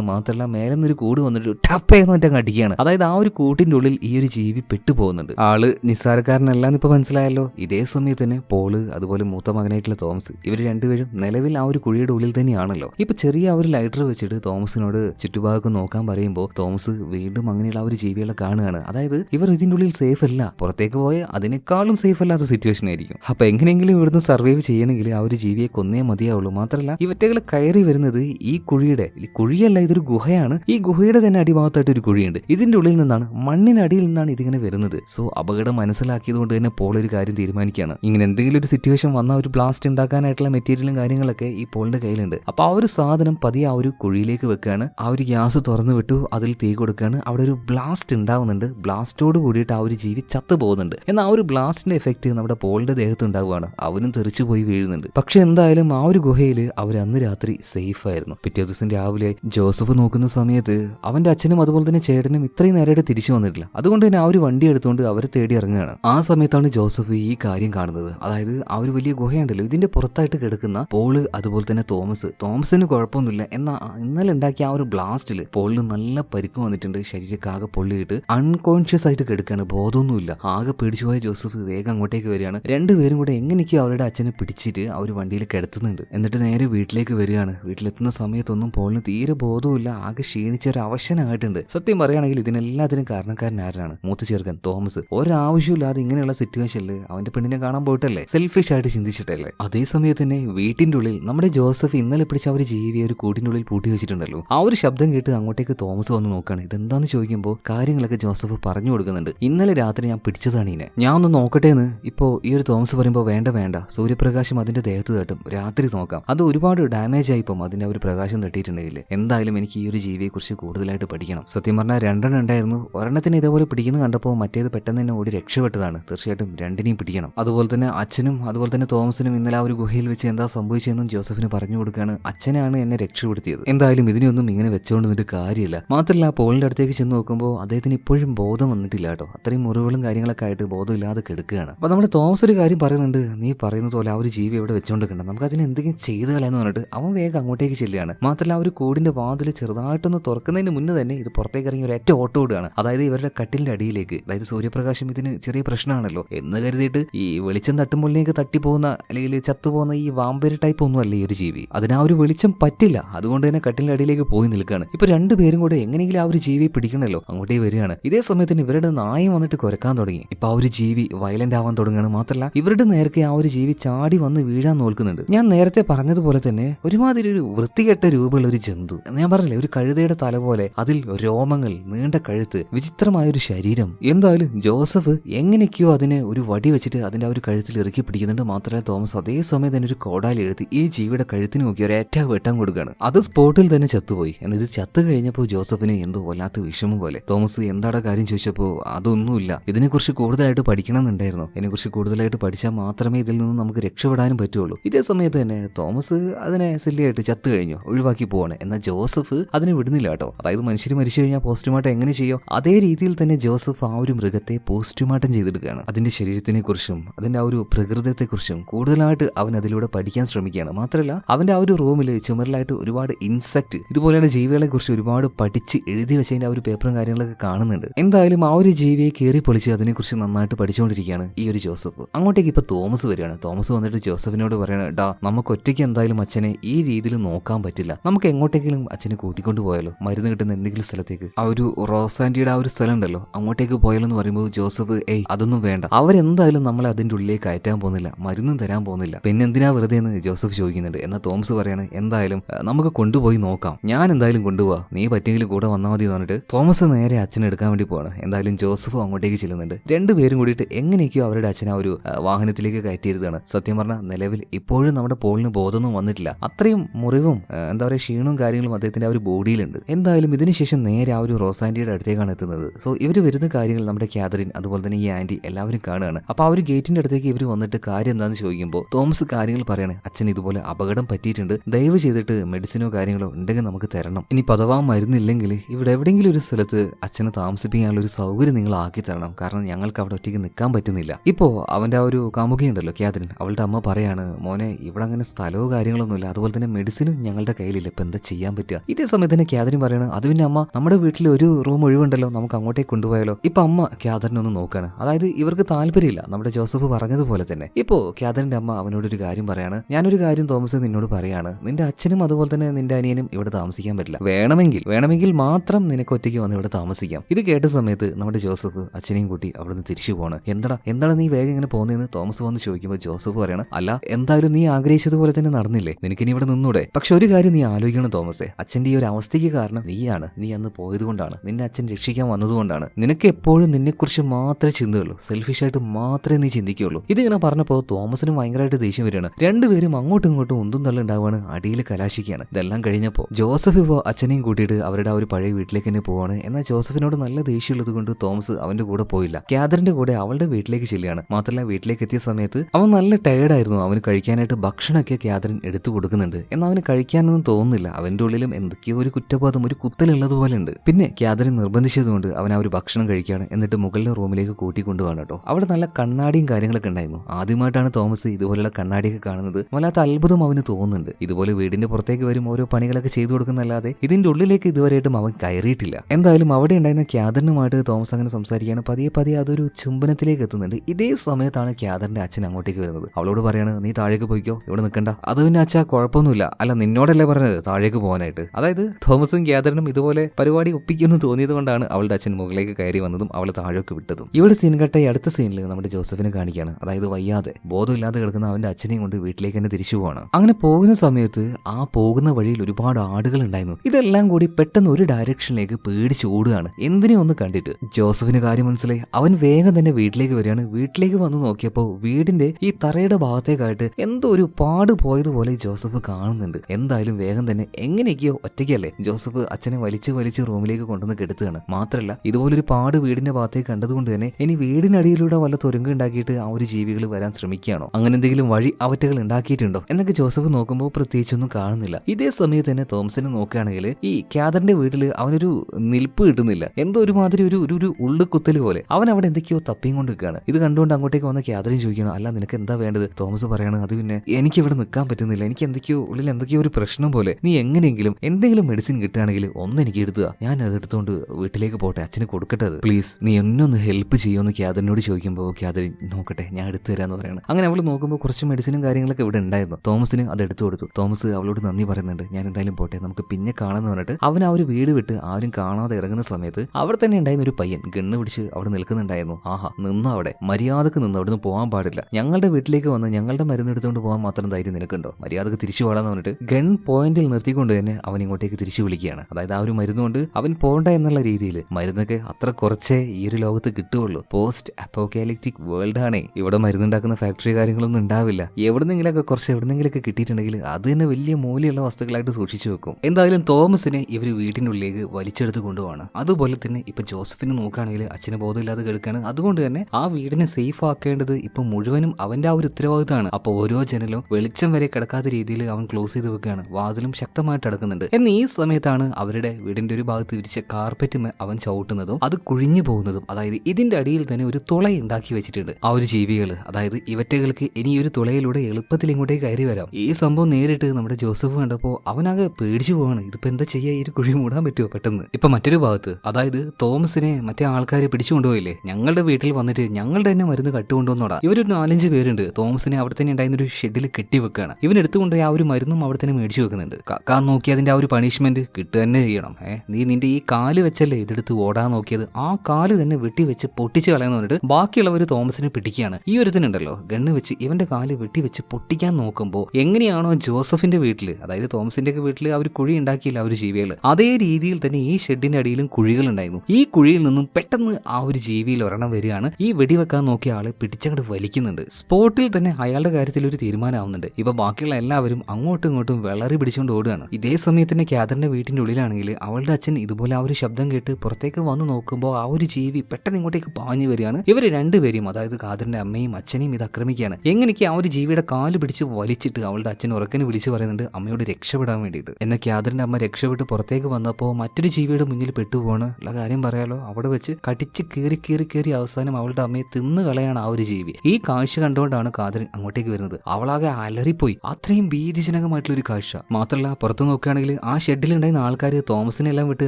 മാത്രമല്ല മേലെ നിന്നൊരു കൂട് വന്നിട്ട് ടപ്പേന്ന് മറ്റേ അടിക്കുകയാണ്. അതായത് ആ ഒരു കൂട്ടിന്റെ ഉള്ളിൽ ഈ ഒരു ജീവി പെട്ടുപോകുന്നുണ്ട്. ആൾ നിസ്സാരക്കാരനല്ല എന്ന് ഇപ്പൊ മനസ്സിലായല്ലോ. ഇതേ സമയത്ത് തന്നെ പോൾ അതുപോലെ മൂത്ത മകനായിട്ടുള്ള തോമസ് ഇവർ രണ്ടുപേരും നിലവിൽ ആ ഒരു കുഴിയുടെ ഉള്ളിൽ തന്നെയാണല്ലോ. ഇപ്പൊ ചെറിയ ആ ഒരു ലൈറ്റർ വെച്ചിട്ട് തോമസിനോട് ചുറ്റുഭാഗത്ത് നോക്കാൻ പറയുമ്പോൾ തോമസ് വീണ്ടും അങ്ങനെയുള്ള ആ ഒരു ജീവികളെ കാണുകയാണ്. അതായത് ഇവർ ഇതിന്റെ ഉള്ളിൽ സേഫ് അല്ല. പുറത്തേക്ക് പോയ അതിനേക്കാളും സേഫ് അല്ലാത്ത സിറ്റുവേഷൻ ആയിരിക്കും. അപ്പൊ എങ്ങനെയെങ്കിലും ഇവിടുന്ന് സർവൈവ് ചെയ്യണമെങ്കിൽ ആ ഒരു ജീവിയെ കൊന്നേ മതിയാവുള്ളൂ. മാത്രമല്ല ഇവറ്റകൾ കയറി വരുന്നത് ഈ കുഴിയുടെ കുഴിയല്ല ഇതൊരു ഗുഹയാണ്. ഈ ഗുഹയുടെ തന്നെ അടിഭാഗത്തായിട്ട് ഒരു കുഴിയുണ്ട്. ഇതിന്റെ ഉള്ളിൽ നിന്നാണ് മണ്ണിനടിയിൽ നിന്നാണ് ഇതിങ്ങനെ വരുന്നത്. സോ അപകടം മനസ്സിലാക്കിയത് കൊണ്ട് തന്നെ പോൾ ഒരു കാര്യം തീരുമാനിക്കുകയാണ്. ഇങ്ങനെ എന്തെങ്കിലും ഒരു സിറ്റുവേഷൻ വന്ന ഒരു ബ്ലാസ്റ്റ് ഉണ്ടാക്കാനായിട്ടുള്ള മെറ്റീരിയലും കാര്യങ്ങളൊക്കെ ഈ പോളിന്റെ കയ്യിലുണ്ട്. അപ്പൊ ആ ഒരു സാധനം പതിയെ ആ ഒരു കുഴിയിലേക്ക് വെക്കുകയാണ്. ആ ഒരു ഗ്യാസ് തുറന്നു വിട്ടു അതിൽ തീ കൊടുക്കുകയാണ്. അവിടെ ഒരു ബ്ലാസ്റ്റ് ഉണ്ടാവുന്നുണ്ട്. ബ്ലാസ്റ്റോട് കൂടിയിട്ട് ആ ഒരു ജീവി ചത്തു പോകുന്നുണ്ട്. എന്നാൽ ആ ഒരു ബ്ലാസ്റ്റിന്റെ എഫക്റ്റ് നമ്മുടെ പോളിന്റെ ദേഹത്ത് ഉണ്ടാവുകയാണ്. അവനും തെറിച്ചു പോയി വീഴുന്നുണ്ട്. പക്ഷെ എന്തായാലും ആ ഒരു ഗുഹയിൽ അവർ അന്ന് രാത്രി സേഫ് ആയിരുന്നു പിറ്റേ ദിവസം രാവിലെ ജോസഫ് നോക്കുന്ന സമയത്ത് അവന്റെ അച്ഛനും അതുപോലെ തന്നെ ചേട്ടനും ഇത്രയും നേരമായിട്ട് തിരിച്ചു വന്നിട്ടില്ല. അതുകൊണ്ട് തന്നെ ആ ഒരു വണ്ടി എടുത്തുകൊണ്ട് അവരെ തേടി ഇറങ്ങുകയാണ്. ആ സമയത്താണ് ജോസഫ് ഈ കാര്യം കാണുന്നത്. അതായത് ആ ഒരു വലിയ ഗുഹയുണ്ടല്ലോ. ഇതിന്റെ പുറത്തായിട്ട് കിടക്കുന്ന പോൾ അതുപോലെ തന്നെ തോമസ്. തോമസിന് കുഴപ്പമൊന്നുമില്ല. എന്നാൽ ഇന്നലെ ഉണ്ടാക്കിയ ആ ഒരു ബ്ലാസ്റ്റിൽ പോളിന് നല്ല പരിക്ക് വന്നിട്ടുണ്ട്. ശരീരക്കാകെ പൊള്ളിയിട്ട് അൺകോൺഷ്യസ് ആയിട്ട് കിടക്കുകയാണ്. ബോധമൊന്നുമില്ല. ആകെ പേടിച്ചു പോയ ജോസഫ് വേഗം അങ്ങോട്ടേക്ക് വരികയാണ്. രണ്ടുപേരും കൂടെ എങ്ങനെയൊക്കെയോ അവരുടെ അച്ഛനെ പിടിച്ചിട്ട് ആ ഒരു വണ്ടിയിൽ കിടത്തുന്നുണ്ട്. എന്നിട്ട് നേരെ വീട്ടിലേക്ക് വരികയാണ്. വീട്ടിലെത്തുന്ന സമയത്തൊന്നും പോളിന് തീരെ ബോധവുമില്ല. ആകെ ക്ഷീണിച്ച ഒരു അവശനായിട്ടുണ്ട് സത്യം പറയുകയാണെങ്കിൽ ഇതിനെല്ലാത്തിനും കാരണക്കാരൻ ആരാണ്? മൂത്ത ചെറുക്കൻ തോമസ്. ഒരാവശ്യമില്ലാതെ ഇങ്ങനെയുള്ള സിറ്റുവേഷനിൽ അവന്റെ പെണ്ണിനെ കാണാൻ പോയിട്ടല്ലേ? സെൽഫിഷ് ആയിട്ട് ചിന്തിച്ചിട്ടല്ലേ? അതേ സമയത്ത് തന്നെ വീട്ടിന്റെ ഉള്ളിൽ നമ്മുടെ ജോസഫ് ഇന്നലെ പിടിച്ച അവർ ജീവിയെ ഒരു കൂട്ടിന്റെ ഉള്ളിൽ പൂട്ടി വെച്ചിട്ടുണ്ടല്ലോ. ആ ഒരു ശബ്ദം കേട്ട് അങ്ങോട്ടേക്ക് തോമസ് വന്ന് നോക്കുകയാണ്. ഇതെന്താന്ന് ചോദിക്കുമ്പോൾ കാര്യങ്ങളൊക്കെ ജോസഫ് പറഞ്ഞു കൊടുക്കുന്നുണ്ട്. ഇന്നലെ രാത്രി ഞാൻ പിടിച്ചതാണ് ഇനെ ഞാൻ ഒന്ന് നോക്കട്ടെ എന്ന് ഇപ്പോ ഈ ഒരു തോമസ് പറയുമ്പോൾ വേണ്ട വേണ്ട. സൂര്യപ്രകാശം അതിന്റെ ദേഹത്ത് തട്ടും. രാത്രി നോക്കാം. അത് ഒരുപാട് ഡാമേജ് ആയിപ്പം അതിന്റെ ആ ഒരു പ്രകാശം തട്ടിയിട്ടുണ്ടെങ്കിൽ എന്തായാലും എനിക്ക് ഈ ഒരു ജീവിയെ കുറിച്ച് കൂടുതലായിട്ട് പഠിക്കണം. സത്യം പറഞ്ഞാൽ രണ്ടെണ്ണം ഉണ്ടായിരുന്നു. ഒരെണ്ണത്തിന് ഇതേപോലെ പിടിക്കുന്ന കണ്ടപ്പോൾ മറ്റേത് പെട്ടെന്ന് തന്നെ ഓടി രക്ഷപ്പെട്ടതാണ്. തീർച്ചയായിട്ടും രണ്ടിനെയും പിടിക്കണം. അതുപോലെ തന്നെ അച്ഛനും അതുപോലെ തന്നെ തോമസിനും ഇന്നലെ ആ ഒരു ഗുഹയിൽ വെച്ച് എന്താ സംഭവിച്ചതെന്നും ജോസഫിന് പറഞ്ഞു കൊടുക്കുകയാണ്. അച്ഛനാണ് എന്നെ രക്ഷപ്പെടുത്തിയത്. എന്തായാലും ഇതിനെയൊന്നും ഇങ്ങനെ വെച്ചുകൊണ്ട് നിന്നിട്ട് കാര്യമില്ല. മാത്രമല്ല ആ പോളിന്റെ അടുത്തേക്ക് ചെന്ന് നോക്കുമ്പോൾ അദ്ദേഹത്തിന് ഇപ്പോഴും ബോധം വന്നിട്ടില്ല കേട്ടോ. അത്രയും മുറിവുകളും കാര്യങ്ങളൊക്കെ ആയിട്ട് ബോധമില്ലാതെ കിടക്കുകയാണ്. അപ്പോൾ നമ്മുടെ തോമസ് ഒരു കാര്യം പറയുന്നുണ്ട്. നീ പറയുന്നത് പോലെ ആ ഒരു ജീവി ഇവിടെ കിട്ടണം നമുക്ക് അതിന് എന്തെങ്കിലും ചെയ്തു കളയാന്ന് പറഞ്ഞിട്ട് അവൻ വേഗം അങ്ങോട്ടേക്ക് ചെല്ലുകയാണ്. മാത്രമല്ല ഒരു കൂടിന്റെ വാതിൽ ചെറുതായിട്ടൊന്ന് തുറക്കുന്നതിന് മുന്നേ തന്നെ ഇത് പുറത്തേക്ക് ഇറങ്ങി ഒരു ഏറ്റവും ഓട്ടം ഓടുകയാണ്. അതായത് ഇവരുടെ കട്ടിലിന്റെ അടിയിലേക്ക്. അതായത് സൂര്യപ്രകാശം ഇതിന് ചെറിയ പ്രശ്നമാണല്ലോ. എന്ന് കരുതിയിട്ട് ഈ വെളിച്ചം തട്ടുമ്പോഴേക്ക് തട്ടിപ്പോകുന്ന അല്ലെങ്കിൽ ചത്തുപോകുന്ന ഈ വാമ്പര് ടൈപ്പ് ഒന്നും അല്ല ഈ ഒരു ജീവി. അതിന് ആ ഒരു വെളിച്ചം പറ്റില്ല. അതുകൊണ്ട് തന്നെ കട്ടിലിന്റെ അടിയിലേക്ക് പോയി നിൽക്കുകയാണ്. ഇപ്പൊ രണ്ടുപേരും കൂടെ എങ്ങനെയെങ്കിലും ആ ഒരു ജീവി പിടിക്കണല്ലോ അങ്ങോട്ടേ വരികയാണ്. ഇതേ സമയത്തിന് ഇവരുടെ നായം വന്നിട്ട് കുരക്കാൻ തുടങ്ങി. ഇപ്പൊ ആ ഒരു ജീവി വയലന്റ് ആവാൻ തുടങ്ങുകയാണ്. മാത്രമല്ല ഇവരുടെ നേർക്ക് ആ ഒരു ജീവി ചാടി വന്ന് വീഴാൻ നോക്കുന്നുണ്ട് ഞാൻ നേരത്തെ പറഞ്ഞതുപോലെ തന്നെ ഒരുമാതിരി ഒരു വൃത്തികെട്ട രൂപമുള്ള ഒരു ജന്തു. ഞാൻ പറഞ്ഞില്ലേ ഒരു കഴുതയുടെ തല പോലെ അതിൽ രോമങ്ങൾ നീണ്ട കഴുത്ത് വിചിത്രമായ ഒരു ശരീരം. എന്തായാലും ജോസഫ് എങ്ങനെയൊക്കെയോ അതിനെ ഒരു വടി വെച്ചിട്ട് അതിന്റെ ആ ഒരു കഴുത്തിൽ ഇറക്കി പിടിക്കുന്നുണ്ട്. മാത്രമല്ല തോമസ് അതേസമയം തന്നെ ഒരു കോടാലി എടുത്ത് ഈ ജീവിയുടെ കഴുത്തിന് നോക്കി ഒരു ഏറ്റ വെട്ടം കൊടുക്കുകയാണ്. അത് സ്പോട്ടിൽ തന്നെ ചത്തുപോയി. എന്നിട്ട് ചത്തു കഴിഞ്ഞപ്പോൾ ജോസഫിന് എന്തോ വല്ലാത്ത വിഷമം പോലെ. തോമസ് എന്താണ് കാര്യം ചോദിച്ചപ്പോൾ അതൊന്നുമില്ല. ഇതിനെക്കുറിച്ച് കൂടുതലായിട്ട് പഠിക്കണമെന്നുണ്ടായിരുന്നു. ഇതിനെക്കുറിച്ച് കൂടുതലായിട്ട് പഠിച്ചാൽ മാത്രമേ ഇതിൽ നിന്ന് നമുക്ക് രക്ഷപ്പെടാനും പറ്റുള്ളൂ. ഇതേ സമയത്ത് തന്നെ തോമസ് അതിനെ സില്ലിയായിട്ട് ചത്തു കഴിഞ്ഞു ഒഴിവാക്കി പോവാണ്. എന്നാൽ ജോസഫ് അതിനെ വിടുന്നില്ല കേട്ടോ. അതായത് മനുഷ്യർ മരിച്ചു കഴിഞ്ഞാൽ പോസ്റ്റ്മോർട്ടം എങ്ങനെ ചെയ്യോ? അതേ രീതിയിൽ തന്നെ ജോസഫ് ആ ഒരു മൃഗത്തെ പോസ്റ്റ്മോർട്ടം ചെയ്തെടുക്കുകയാണ് അതിന്റെ ശരീരത്തിനെ കുറിച്ചും അതിന്റെ ആ ഒരു പ്രകൃതത്തെക്കുറിച്ചും കൂടുതലായിട്ട് അവൻ അതിലൂടെ പഠിക്കാൻ ശ്രമിക്കുകയാണ്. മാത്രമല്ല അവന്റെ ആ ഒരു റൂമിൽ ചുമരിലായിട്ട് ഒരുപാട് ഇൻസെക്ട് ഇതുപോലെയുള്ള ജീവികളെ കുറിച്ച് ഒരുപാട് പഠിച്ച് എഴുതി വെച്ചതിന്റെ ആ ഒരു പേപ്പറും കാര്യങ്ങളൊക്കെ കാണുന്നുണ്ട്. എന്തായാലും ആ ഒരു ജീവിയെ കയറി പൊളിച്ച് അതിനെക്കുറിച്ച് നന്നായിട്ട് പഠിച്ചുകൊണ്ടിരിക്കുകയാണ് ഈ ഒരു ജോസഫ്. അങ്ങോട്ടേക്ക് ഇപ്പൊ തോമസ് വരികയാണ്. തോമസ് വന്നിട്ട് ജോസഫിനോട് പറയണ ഡാ നമുക്ക് ഒറ്റയ്ക്ക് എന്തായാലും അച്ഛനെ ഈ രീതിയിൽ നോക്കാൻ പറ്റില്ല. നമുക്ക് എങ്ങോട്ടെങ്കിലും അച്ഛനെ കൂട്ടിക്കൊണ്ട് പോയാലോ? മരുന്ന് കിട്ടുന്ന എന്തെങ്കിലും സ്ഥലത്തേക്ക്? ആ ഒരു റോസാൻഡിയുടെ ആ ഒരു സ്ഥലം ഉണ്ടല്ലോ അങ്ങോട്ടേക്ക് പോയാലോ എന്ന് പറയുമ്പോൾ ജോസഫ് ഏയ് അതൊന്നും വേണ്ട. അവരെന്തായാലും നമ്മളെ അതിന്റെ ഉള്ളിലേക്ക് അയറ്റാൻ പോകുന്നില്ല. മരുന്നും തരാൻ പോകുന്നില്ല. പിന്നെ എന്തിനാ വെറുതെ എന്ന് ജോസഫ് ചോദിക്കുന്നുണ്ട്. എന്നാൽ തോമസ് പറയാണ് എന്തായാലും നമുക്ക് കൊണ്ടുപോയി നോക്കാം. ഞാൻ എന്തായാലും കൊണ്ടുപോവാ. നീ പറ്റിയെങ്കിലും കൂടെ വന്നാൽ മതി എന്ന് പറഞ്ഞിട്ട് തോമസ് നേരെ അച്ഛനെ എടുക്കാൻ വേണ്ടി പോവാണ്. എന്തായാലും ജോസഫും അങ്ങോട്ടേക്ക് ചെല്ലുന്നുണ്ട്. രണ്ടുപേരും കൂടിയിട്ട് എങ്ങനെയൊക്കെയോ അവരുടെ അച്ഛൻ ആ ഒരു വാഹനത്തിലേക്ക് കയറ്റിയിരുന്നതാണ്. സത്യം പറഞ്ഞാൽ നിലവിൽ ഇപ്പോഴും നമ്മുടെ പോളിന് ബോധമൊന്നും വന്നിട്ടില്ല. അത്രയും മുറിവും എന്താ പറയുക ക്ഷീണവും കാര്യങ്ങളും അദ്ദേഹത്തിന്റെ ആ ഒരു ബോഡിയിലുണ്ട്. എന്തായാലും ഇതിനുശേഷം നേരെ ആ ഒരു റോസാന്റിയുടെ അടുത്തേക്കാണ് എത്തുന്നത്. സോ ഇവർ വരുന്ന കാര്യങ്ങൾ നമ്മുടെ കാതറിൻ അതുപോലെ തന്നെ ഈ ആന്റി എല്ലാവരും കാണുകയാണ്. അപ്പോൾ ആ ഒരു ഗേറ്റിന്റെ അടുത്തേക്ക് ഇവർ വന്നിട്ട് കാര്യം എന്താണെന്ന് ചോദിക്കുമ്പോൾ തോമസ് കാര്യങ്ങൾ പറയാണ് അച്ഛൻ ഇതുപോലെ അപകടം പറ്റിയിട്ടുണ്ട്. ദയവ് ചെയ്തിട്ട് മെഡിസിനോ കാര്യങ്ങളോ ഉണ്ടെങ്കിൽ നമുക്ക് തരണം. ഇനി പതവാ മരുന്നില്ലെങ്കിൽ ഇവിടെ എവിടെയെങ്കിലും ഒരു സ്ഥലത്ത് അച്ഛനെ താമസിപ്പിക്കാനുള്ള ഒരു സൗകര്യം നിങ്ങൾ ആക്കി തരണം. കാരണം ഞങ്ങൾക്ക് അവിടെ ഒറ്റയ്ക്ക് നിൽക്കാൻ പറ്റുന്നില്ല. ഇപ്പോ അവന്റെ ആ ഒരു കാമുകിയുണ്ടല്ലോ കാതറിൻ. അവളുടെ അമ്മ പറയാണ് മോനെ ഇവിടെ അങ്ങനെ സ്ഥലമോ കാര്യങ്ങളൊന്നുമില്ല. അതുപോലെ തന്നെ മെഡിസിനും ഞങ്ങളുടെ കയ്യിലില്ല. ഇപ്പൊ എന്താ ചെയ്യാൻ പറ്റുക? ഇതേ സമയത്ത് തന്നെ ക്യാദറിൻ പറയണം അത് പിന്നെ അമ്മ നമ്മുടെ വീട്ടിൽ ഒരു റൂം ഒഴിവുണ്ടല്ലോ നമുക്ക് അങ്ങോട്ടേക്ക് കൊണ്ടുപോയാലോ? ഇപ്പൊ അമ്മ ക്യാദറിനെ ഒന്ന് നോക്കാണ്. അതായത് ഇവർക്ക് താല്പര്യമില്ല. നമ്മുടെ ജോസഫ് പറഞ്ഞതുപോലെ തന്നെ. ഇപ്പോ ക്യാദറിന്റെ അമ്മ അവനോട് ഒരു കാര്യം പറയാണ്. ഞാനൊരു കാര്യം തോമസ് നിന്നോട് പറയാണ്. നിന്റെ അച്ഛനും അതുപോലെ തന്നെ നിന്റെ അനിയനും ഇവിടെ താമസിക്കാൻ പറ്റില്ല. വേണമെങ്കിൽ വേണമെങ്കിൽ മാത്രം നിനക്ക് ഒറ്റയ്ക്ക് വന്ന് ഇവിടെ താമസിക്കാം. ഇത് കേട്ട സമയത്ത് നമ്മുടെ ജോസഫ് അച്ഛനെയും കൂട്ടി അവിടെ നിന്ന് തിരിച്ചു പോവാണ്. എന്താടാ എന്താണ് നീ വേഗം ഇങ്ങനെ പോകുന്നതെന്ന് തോമസ് വന്ന് ചോദിക്കുമ്പോൾ ജോസഫ് പറയണം അല്ല എന്തായാലും നീ ആഗ്രഹിച്ചതുപോലെ തന്നെ നടന്നില്ലേ? നിനക്കിനി ഇവിടെ നിന്നൂടെ പക്ഷെ ഒരു കാര്യം നീ ആലോചിക്കണം തോമസേ. അച്ഛന്റെ ഈ ഒരു അവസ്ഥയ്ക്ക് കാരണം നീയാണ്. നീ അന്ന് പോയതുകൊണ്ടാണ്. നിന്നെ അച്ഛൻ രക്ഷിക്കാൻ വന്നതുകൊണ്ടാണ്. നിനക്ക് എപ്പോഴും നിന്നെക്കുറിച്ച് മാത്രമേ ചിന്തയുള്ളൂ. സെൽഫിഷ് ആയിട്ട് മാത്രമേ നീ ചിന്തിക്കുകയുള്ളൂ. ഇതിങ്ങനെ പറഞ്ഞപ്പോൾ തോമസിനും ഭയങ്കരമായിട്ട് ദേഷ്യം വരികയാണ്. രണ്ടുപേരും അങ്ങോട്ടും ഇങ്ങോട്ടും ഉന്തും തള്ളുണ്ടാവുകയാണ് അടിയിൽ കലാശിക്കുകയാണ്. ഇതെല്ലാം കഴിഞ്ഞപ്പോൾ ജോസഫ് ഇപ്പോൾ അച്ഛനെയും കൂട്ടിയിട്ട് അവരുടെ ആ ഒരു പഴയ വീട്ടിലേക്ക് തന്നെ പോവാണ് എന്നാൽ ജോസഫിനോട് നല്ല ദേഷ്യമുള്ളത് കൊണ്ട് തോമസ് അവന്റെ കൂടെ പോയില്ല. കാതറിന്റെ കൂടെ അവളുടെ വീട്ടിലേക്ക് ചെല്ലുകയാണ്. മാത്രമല്ല വീട്ടിലേക്ക് എത്തിയ സമയത്ത് അവൻ നല്ല ടയർഡായിരുന്നു അവന് കഴിക്കാനായിട്ട് ഭക്ഷണമൊക്കെ കാതറിൻ എടുത്തു കൊടുക്കുന്നുണ്ട്. എന്നാൽ അവന് കഴിക്കാനൊന്നും തോന്നുന്നില്ല. അവന്റെ ഉള്ളിലും എന്തൊക്കെയോ ഒരു കുറ്റബോധം ഒരു കുത്തലുള്ളത് പോലെ ഉണ്ട് പിന്നെ ക്യാദറിൻ നിർബന്ധിച്ചതുകൊണ്ട് അവൻ ആ ഒരു ഭക്ഷണം കഴിക്കുകയാണ്. എന്നിട്ട് മുകളിലെ റൂമിലേക്ക് കൂട്ടിക്കൊണ്ടുപോകണം കേട്ടോ. അവിടെ നല്ല കണ്ണാടിയും കാര്യങ്ങളൊക്കെ ഉണ്ടായിരുന്നു. ആദ്യമായിട്ടാണ് തോമസ് ഇതുപോലുള്ള കണ്ണാടിയൊക്കെ കാണുന്നത്. വല്ലാത്ത അത്ഭുതം അവന് തോന്നുന്നുണ്ട്. ഇതുപോലെ വീടിന്റെ പുറത്തേക്ക് വരും ഓരോ പണികളൊക്കെ ചെയ്തു കൊടുക്കുന്നല്ലാതെ ഇതിന്റെ ഉള്ളിലേക്ക് ഇതുവരെയായിട്ടും അവൻ കയറിയിട്ടില്ല. എന്തായാലും അവിടെ ഉണ്ടായിരുന്ന ക്യാദറിനുമായിട്ട് തോമസ് അങ്ങനെ സംസാരിക്കുകയാണ്. പതിയെ പതിയെ അതൊരു ചുംബനത്തിലേക്ക് എത്തുന്നുണ്ട്. ഇതേ സമയത്താണ് ക്യാദറിന്റെ അച്ഛൻ അങ്ങോട്ടേക്ക് വരുന്നത്. അവളോട് പറയാണ് നീ താഴേക്ക് പോയിക്കോ. ഇവിടെ നിൽക്കണ്ട. അത് പിന്നെ അച്ഛാ കുഴപ്പമൊന്നുമില്ല. അല്ല നിന്നോടല്ലേ പറഞ്ഞത്? താഴേക്ക് പോകാനായിട്ട്. അതായത് തോമസും ഗ്യാദറിനും ഇതുപോലെ പരിപാടി ഒപ്പിക്കുന്നു തോന്നിയത് കൊണ്ടാണ് അവളുടെ അച്ഛൻ മുകളിലേക്ക് കയറി വന്നതും അവളെ താഴേക്ക് വിട്ടതും. ഇവിടെ സീൻ കട്ട ഈ അടുത്ത സീനിൽ നമ്മുടെ ജോസഫിനെ കാണിക്കുകയാണ്. അതായത് വയ്യാതെ. ബോധമില്ലാതെ കിടക്കുന്ന അവന്റെ അച്ഛനെയും കൊണ്ട് വീട്ടിലേക്ക് തന്നെ തിരിച്ചു പോവാണ്. അങ്ങനെ പോകുന്ന സമയത്ത് ആ പോകുന്ന വഴിയിൽ ഒരുപാട് ആടുകൾ ഉണ്ടായിരുന്നു. ഇതെല്ലാം കൂടി പെട്ടെന്ന് ഒരു ഡയറക്ഷനിലേക്ക് പേടിച്ച് ഓടുകയാണ്. എന്തിനെ ഒന്ന് കണ്ടിട്ട്? ജോസഫിന് കാര്യം മനസ്സിലായി. അവൻ വേഗം തന്നെ വീട്ടിലേക്ക് വരികയാണ്. വീട്ടിലേക്ക് വന്ന് നോക്കിയപ്പോൾ വീടിന്റെ ഈ തറയുടെ ഭാഗത്തേക്കായിട്ട് എന്തോ ഒരു പാട് പോയതുപോലെ ജോസഫ് കാണുന്നുണ്ട്. എന്തായാലും വേഗം തന്നെ എങ്ങനെയൊക്കെയോ ഒറ്റയ്ക്കല്ലേ? ജോസഫ് അച്ഛനെ വലിച്ച് വലിച്ച് റൂമിലേക്ക് കൊണ്ടുവന്ന് കെടുത്തുകയാണ്. മാത്രമല്ല ഇതുപോലൊരു പാട് വീടിന്റെ ഭാഗത്തേക്ക് കണ്ടതുകൊണ്ട് തന്നെ ഇനി വീടിനടിയിലൂടെ വല്ല തുരങ്കം ഉണ്ടാക്കിയിട്ട് ആ ഒരു ജീവികൾ വരാൻ ശ്രമിക്കുകയാണോ? അങ്ങനെ എന്തെങ്കിലും വഴി അവറ്റകൾ ഉണ്ടാക്കിയിട്ടുണ്ടോ? എന്നൊക്കെ ജോസഫ് നോക്കുമ്പോൾ പ്രത്യേകിച്ചൊന്നും കാണുന്നില്ല. ഇതേ സമയത്ത് തന്നെ തോംസനെ നോക്കുകയാണെങ്കിൽ ഈ ക്യാദറിന്റെ വീട്ടിൽ അവനൊരു നിൽപ്പ് കിട്ടുന്നില്ല. എന്തോ ഒരുമാതിരി ഒരു ഒരു ഒരു ഉള്ളു കുത്തൽ പോലെ. അവൻ അവിടെ എന്തൊക്കെയോ തപ്പിയും കൊണ്ട് നിൽക്കുകയാണ്. ഇത് കണ്ടുകൊണ്ട് അങ്ങോട്ടേക്ക് വന്ന ക്യാദറിൻ ചോദിക്കണം അല്ല നിനക്ക് എന്താ വേണ്ടത്? തോമസ് പറയണം അത് പിന്നെ എനിക്ക് ഇവിടെ നിൽക്കാൻ പറ്റുന്നില്ല. എനിക്ക് എന്തൊക്കെയോ എന്തൊക്കെയോ ഒരു പ്രശ്നം പോലെ. നീ എങ്ങനെയെങ്കിലും എന്തെങ്കിലും മെഡിസിൻ കിട്ടുകയാണെങ്കിൽ ഒന്ന് എനിക്ക് എടുത്തുക ഞാൻ അത് എടുത്തുകൊണ്ട് വീട്ടിലേക്ക് പോട്ടെ. അച്ഛന് കൊടുക്കട്ടെ അത്. പ്ലീസ് നീ എന്നെ ഒന്ന് ഹെൽപ്പ് ചെയ്യുമെന്ന് ക്യാദറിനോട് ചോദിക്കുമ്പോൾ ക്യാദറിൻ നോക്കട്ടെ ഞാൻ എടുത്തു തരാമെന്ന് പറയണം. അങ്ങനെ അവൾ നോക്കുമ്പോൾ കുറച്ച് മെഡിസിനും കാര്യങ്ങളൊക്കെ ഇവിടെ ഉണ്ടായിരുന്നു. തോമസിന് അത് എടുത്തു കൊടുത്തു. തോമസ് അവളോട് നന്ദി പറയുന്നുണ്ട്. ഞാൻ എന്തായാലും പോട്ടെ നമുക്ക് പിന്നെ കാണാന്ന് പറഞ്ഞിട്ട് അവൻ ആ ഒരു വീട് വിട്ട് ആരും കാണാതെ ഇറങ്ങുന്ന സമയത്ത് അവിടെ തന്നെ ഉണ്ടായിരുന്ന ഒരു പയ്യൻ ഗണ്ണ് പിടിച്ച് അവിടെ നിൽക്കുന്നുണ്ടായിരുന്നു. ആഹാ നിന്ന് അവിടെ? മര്യാദയ്ക്ക് നിന്ന്? അവിടുന്ന് പോകാൻ പാടില്ല. ഞങ്ങളുടെ വീട്ടിലേക്ക് വന്ന് ഞങ്ങളുടെ മരുന്ന് എടുത്തുകൊണ്ട് പോകാൻ മാത്രം ധൈര്യം നിനക്കുണ്ടോ? മര്യാദയ്ക്ക് തിരിച്ചു പോകാന്ന് പറഞ്ഞിട്ട് ഗൺ പോയിന്റിൽ നിർത്തിക്കൊണ്ട് തന്നെ അവൻ ഇങ്ങോട്ടേക്ക് തിരിച്ചു വിളിക്കുകയാണ്. അതായത് ആ ഒരു മരുന്ന് കൊണ്ട് അവൻ പോണ്ട എന്നുള്ള രീതിയിൽ മരുന്നൊക്കെ അത്ര കുറച്ചേ ഈ ഒരു ലോകത്ത് കിട്ടുകയുള്ളൂ. പോസ്റ്റ് അപ്പോക്കാലിക്റ്റിക് വേൾഡ് ആണേ. ഇവിടെ മരുന്നുണ്ടാക്കുന്ന ഫാക്ടറി കാര്യങ്ങളൊന്നും ഉണ്ടാവില്ല. എവിടെന്നെങ്കിലൊക്കെ കുറച്ച് എവിടെന്നെങ്കിലൊക്കെ കിട്ടിയിട്ടുണ്ടെങ്കിൽ അത് തന്നെ വലിയ മൂല്യമുള്ള വസ്തുക്കളായിട്ട് സൂക്ഷിച്ചു വെക്കും. എന്തായാലും തോമസിനെ ഇവർ വീട്ടിനുള്ളിലേക്ക് വലിച്ചെടുത്ത് കൊണ്ടുപോകണം അതുപോലെ തന്നെ ഇപ്പൊ ജോസഫിനെ നോക്കുകയാണെങ്കിൽ അച്ഛനെ ബോധമില്ലാതെ കേൾക്കാണ് അതുകൊണ്ട് തന്നെ ആ വീടിനെ സേഫ് ആക്കേണ്ടത് ഇപ്പൊ മുഴുവനും അവന്റെ ആ ഒരു ഉത്തരവാദിത്തമാണ്. അപ്പൊ ഓരോ ജനലും വെളിച്ചം വരെ കിടക്കാത്ത രീതിയിൽ അവൻ ക്ലോസ് ചെയ്ത് വെക്കുകയാണ്. വാതിലും ശക്തമായിട്ട് അടക്കുന്നുണ്ട്. എന്ന ഈ സമയത്താണ് അവരുടെ വീടിന്റെ ഒരു ഭാഗത്ത് വിരിച്ച കാർപ്പറ്റ് അവൻ ചവിട്ടുന്നതും അത് കുഴിഞ്ഞു പോകുന്നതും. അതായത് ഇതിന്റെ അടിയിൽ തന്നെ ഒരു തുള ഉണ്ടാക്കി വെച്ചിട്ടുണ്ട്. ആ ഒരു ജീവികൾ അതായത് ഇവറ്റകൾക്ക് ഇനി ഒരു തുളയിലൂടെ എളുപ്പത്തിൽ ഇങ്ങോട്ടേക്ക് കയറി വരാം. ഈ സംഭവം നേരിട്ട് നമ്മുടെ ജോസഫ് കണ്ടപ്പോൾ അവനാകെ പേടിച്ചു പോവാണ്. ഇതിപ്പോ എന്താ ചെയ്യാ? ഈ കുഴി മൂടാൻ പറ്റുമോ പെട്ടെന്ന്? ഇപ്പൊ മറ്റൊരു ഭാഗത്ത് അതായത് തോമസിനെ മറ്റേ ആൾക്കാരെ പിടിച്ചു കൊണ്ടുപോയില്ലേ? ഞങ്ങളുടെ വീട്ടിൽ വന്നിട്ട് ഞങ്ങളുടെ തന്നെ മരുന്ന് കട്ടുകൊണ്ടുവന്നോടാ. ഇവരൊരു നാലഞ്ച് പേരുണ്ട്. തോമസിനെ അവിടെ തന്നെ ഉണ്ടായിരുന്ന ഒരു ഷെഡിൽ കെട്ടി വെക്കുകയാണ്. ഇവൻ എടുത്തുകൊണ്ട് ആ ഒരു മരുന്നും അവിടെ തന്നെ മേടിച്ചു വെക്കുന്നുണ്ട്. കാ നോക്കി അതിന്റെ ആ ഒരു പണിഷ്മെന്റ് കിട്ടുക തന്നെ ചെയ്യണം. ഏ നീ നിന്റെ ഈ കാൽ വെച്ചല്ലേ ഇതെടുത്ത് ഓടാൻ നോക്കിയത്? ആ കാൽ തന്നെ വെട്ടി വെച്ച് പൊട്ടിച്ച് കളയാന്ന് പറഞ്ഞിട്ട് ബാക്കിയുള്ളവർ തോമസിനെ പിടിക്കുകയാണ്. ഈ ഒരുത്തിനുണ്ടല്ലോ ഗണ്ണ് വെച്ച് ഇവന്റെ കാൽ വെട്ടി വെച്ച് പൊട്ടിക്കാൻ നോക്കുമ്പോൾ എങ്ങനെയാണോ ജോസഫിന്റെ വീട്ടിൽ അതായത് തോമസിന്റെ വീട്ടിൽ അവർ കുഴി ഉണ്ടാക്കിയില്ല ആ ഒരു ജീവികൾ അതേ രീതിയിൽ തന്നെ ഈ ഷെഡിന്റെ അടിയിലും കുഴികൾ ഉണ്ടായിരുന്നു. ഈ കുഴിയിൽ നിന്നും പെട്ടെന്ന് ആ ഒരു ജീവിയിൽ ഒരെണ്ണം വരികയാണ്. ഈ വെടിവെക്കാൻ നോക്കിയ ആൾ പിടിച്ചങ്ങോട്ട് വലിക്കുന്നുണ്ട്. സ്പോട്ടിൽ തന്നെ അയാളുടെ കാര്യത്തിൽ ഒരു തീരുമാനമാവുന്നുണ്ട്. ഇപ്പൊ ബാക്കിയുള്ള എല്ലാവരും അങ്ങോട്ടും ഇങ്ങോട്ടും വിളറി പിടിച്ചുകൊണ്ട് ഓടുകയാണ്. ഇതേ സമയത്ത് തന്നെ ക്യാദറിന്റെ വീട്ടിന്റെ ഉള്ളിലാണെങ്കിൽ അവളുടെ അച്ഛൻ ഇതുപോലെ ആ ഒരു ശബ്ദം കേട്ട് പുറത്തേക്ക് വന്നു നോക്കുമ്പോൾ ആ ഒരു ജീവി പെട്ടെന്ന് ഇങ്ങോട്ടേക്ക് പാഞ്ഞു വരികയാണ്. ഇവർ രണ്ടുപേരും അതായത് ഖാദറിന്റെ അമ്മയും അച്ഛനെയും ഇത് ആക്രമിക്കുകയാണ്. എങ്ങനെയൊക്കെ ആ ഒരു ജീവിയുടെ കാൽ പിടിച്ച് വലിച്ചിട്ട് അവളുടെ അച്ഛൻ ഉറക്കന് വിളിച്ചു പറയുന്നുണ്ട് അമ്മയോട് രക്ഷപ്പെടാൻ വേണ്ടിയിട്ട്. എന്നാൽ ഖാദറിന്റെ അമ്മ രക്ഷപ്പെട്ട് പുറത്തേക്ക് വന്നപ്പോൾ മറ്റൊരു ജീവിയുടെ മുന്നിൽ പെട്ടുപോണ് ഉള്ള കാര്യം പറയാലോ അവിടെ വെച്ച് കടിച്ച് കീറി കീറി കീറി അവസാനം അവളുടെ അമ്മയെ തിന്നു കളയാണ് ആ ഒരു ജീവി. ഈ കാഴ്ച കണ്ടുകൊണ്ടാണ് ഖാദറിൻ അങ്ങോട്ടേക്ക് വരുന്നത്. അവളാകെ അലറിപ്പോയി. അത്രയും ഭീതിജനക ഭയാനകമായിട്ടുള്ള ഒരു കാഴ്ച. മാത്രമല്ല പുറത്ത് നോക്കുകയാണെങ്കിൽ ആ ഷെഡിലുണ്ടായിരുന്ന ആൾക്കാർ തോമസിനെ എല്ലാം വിട്ട്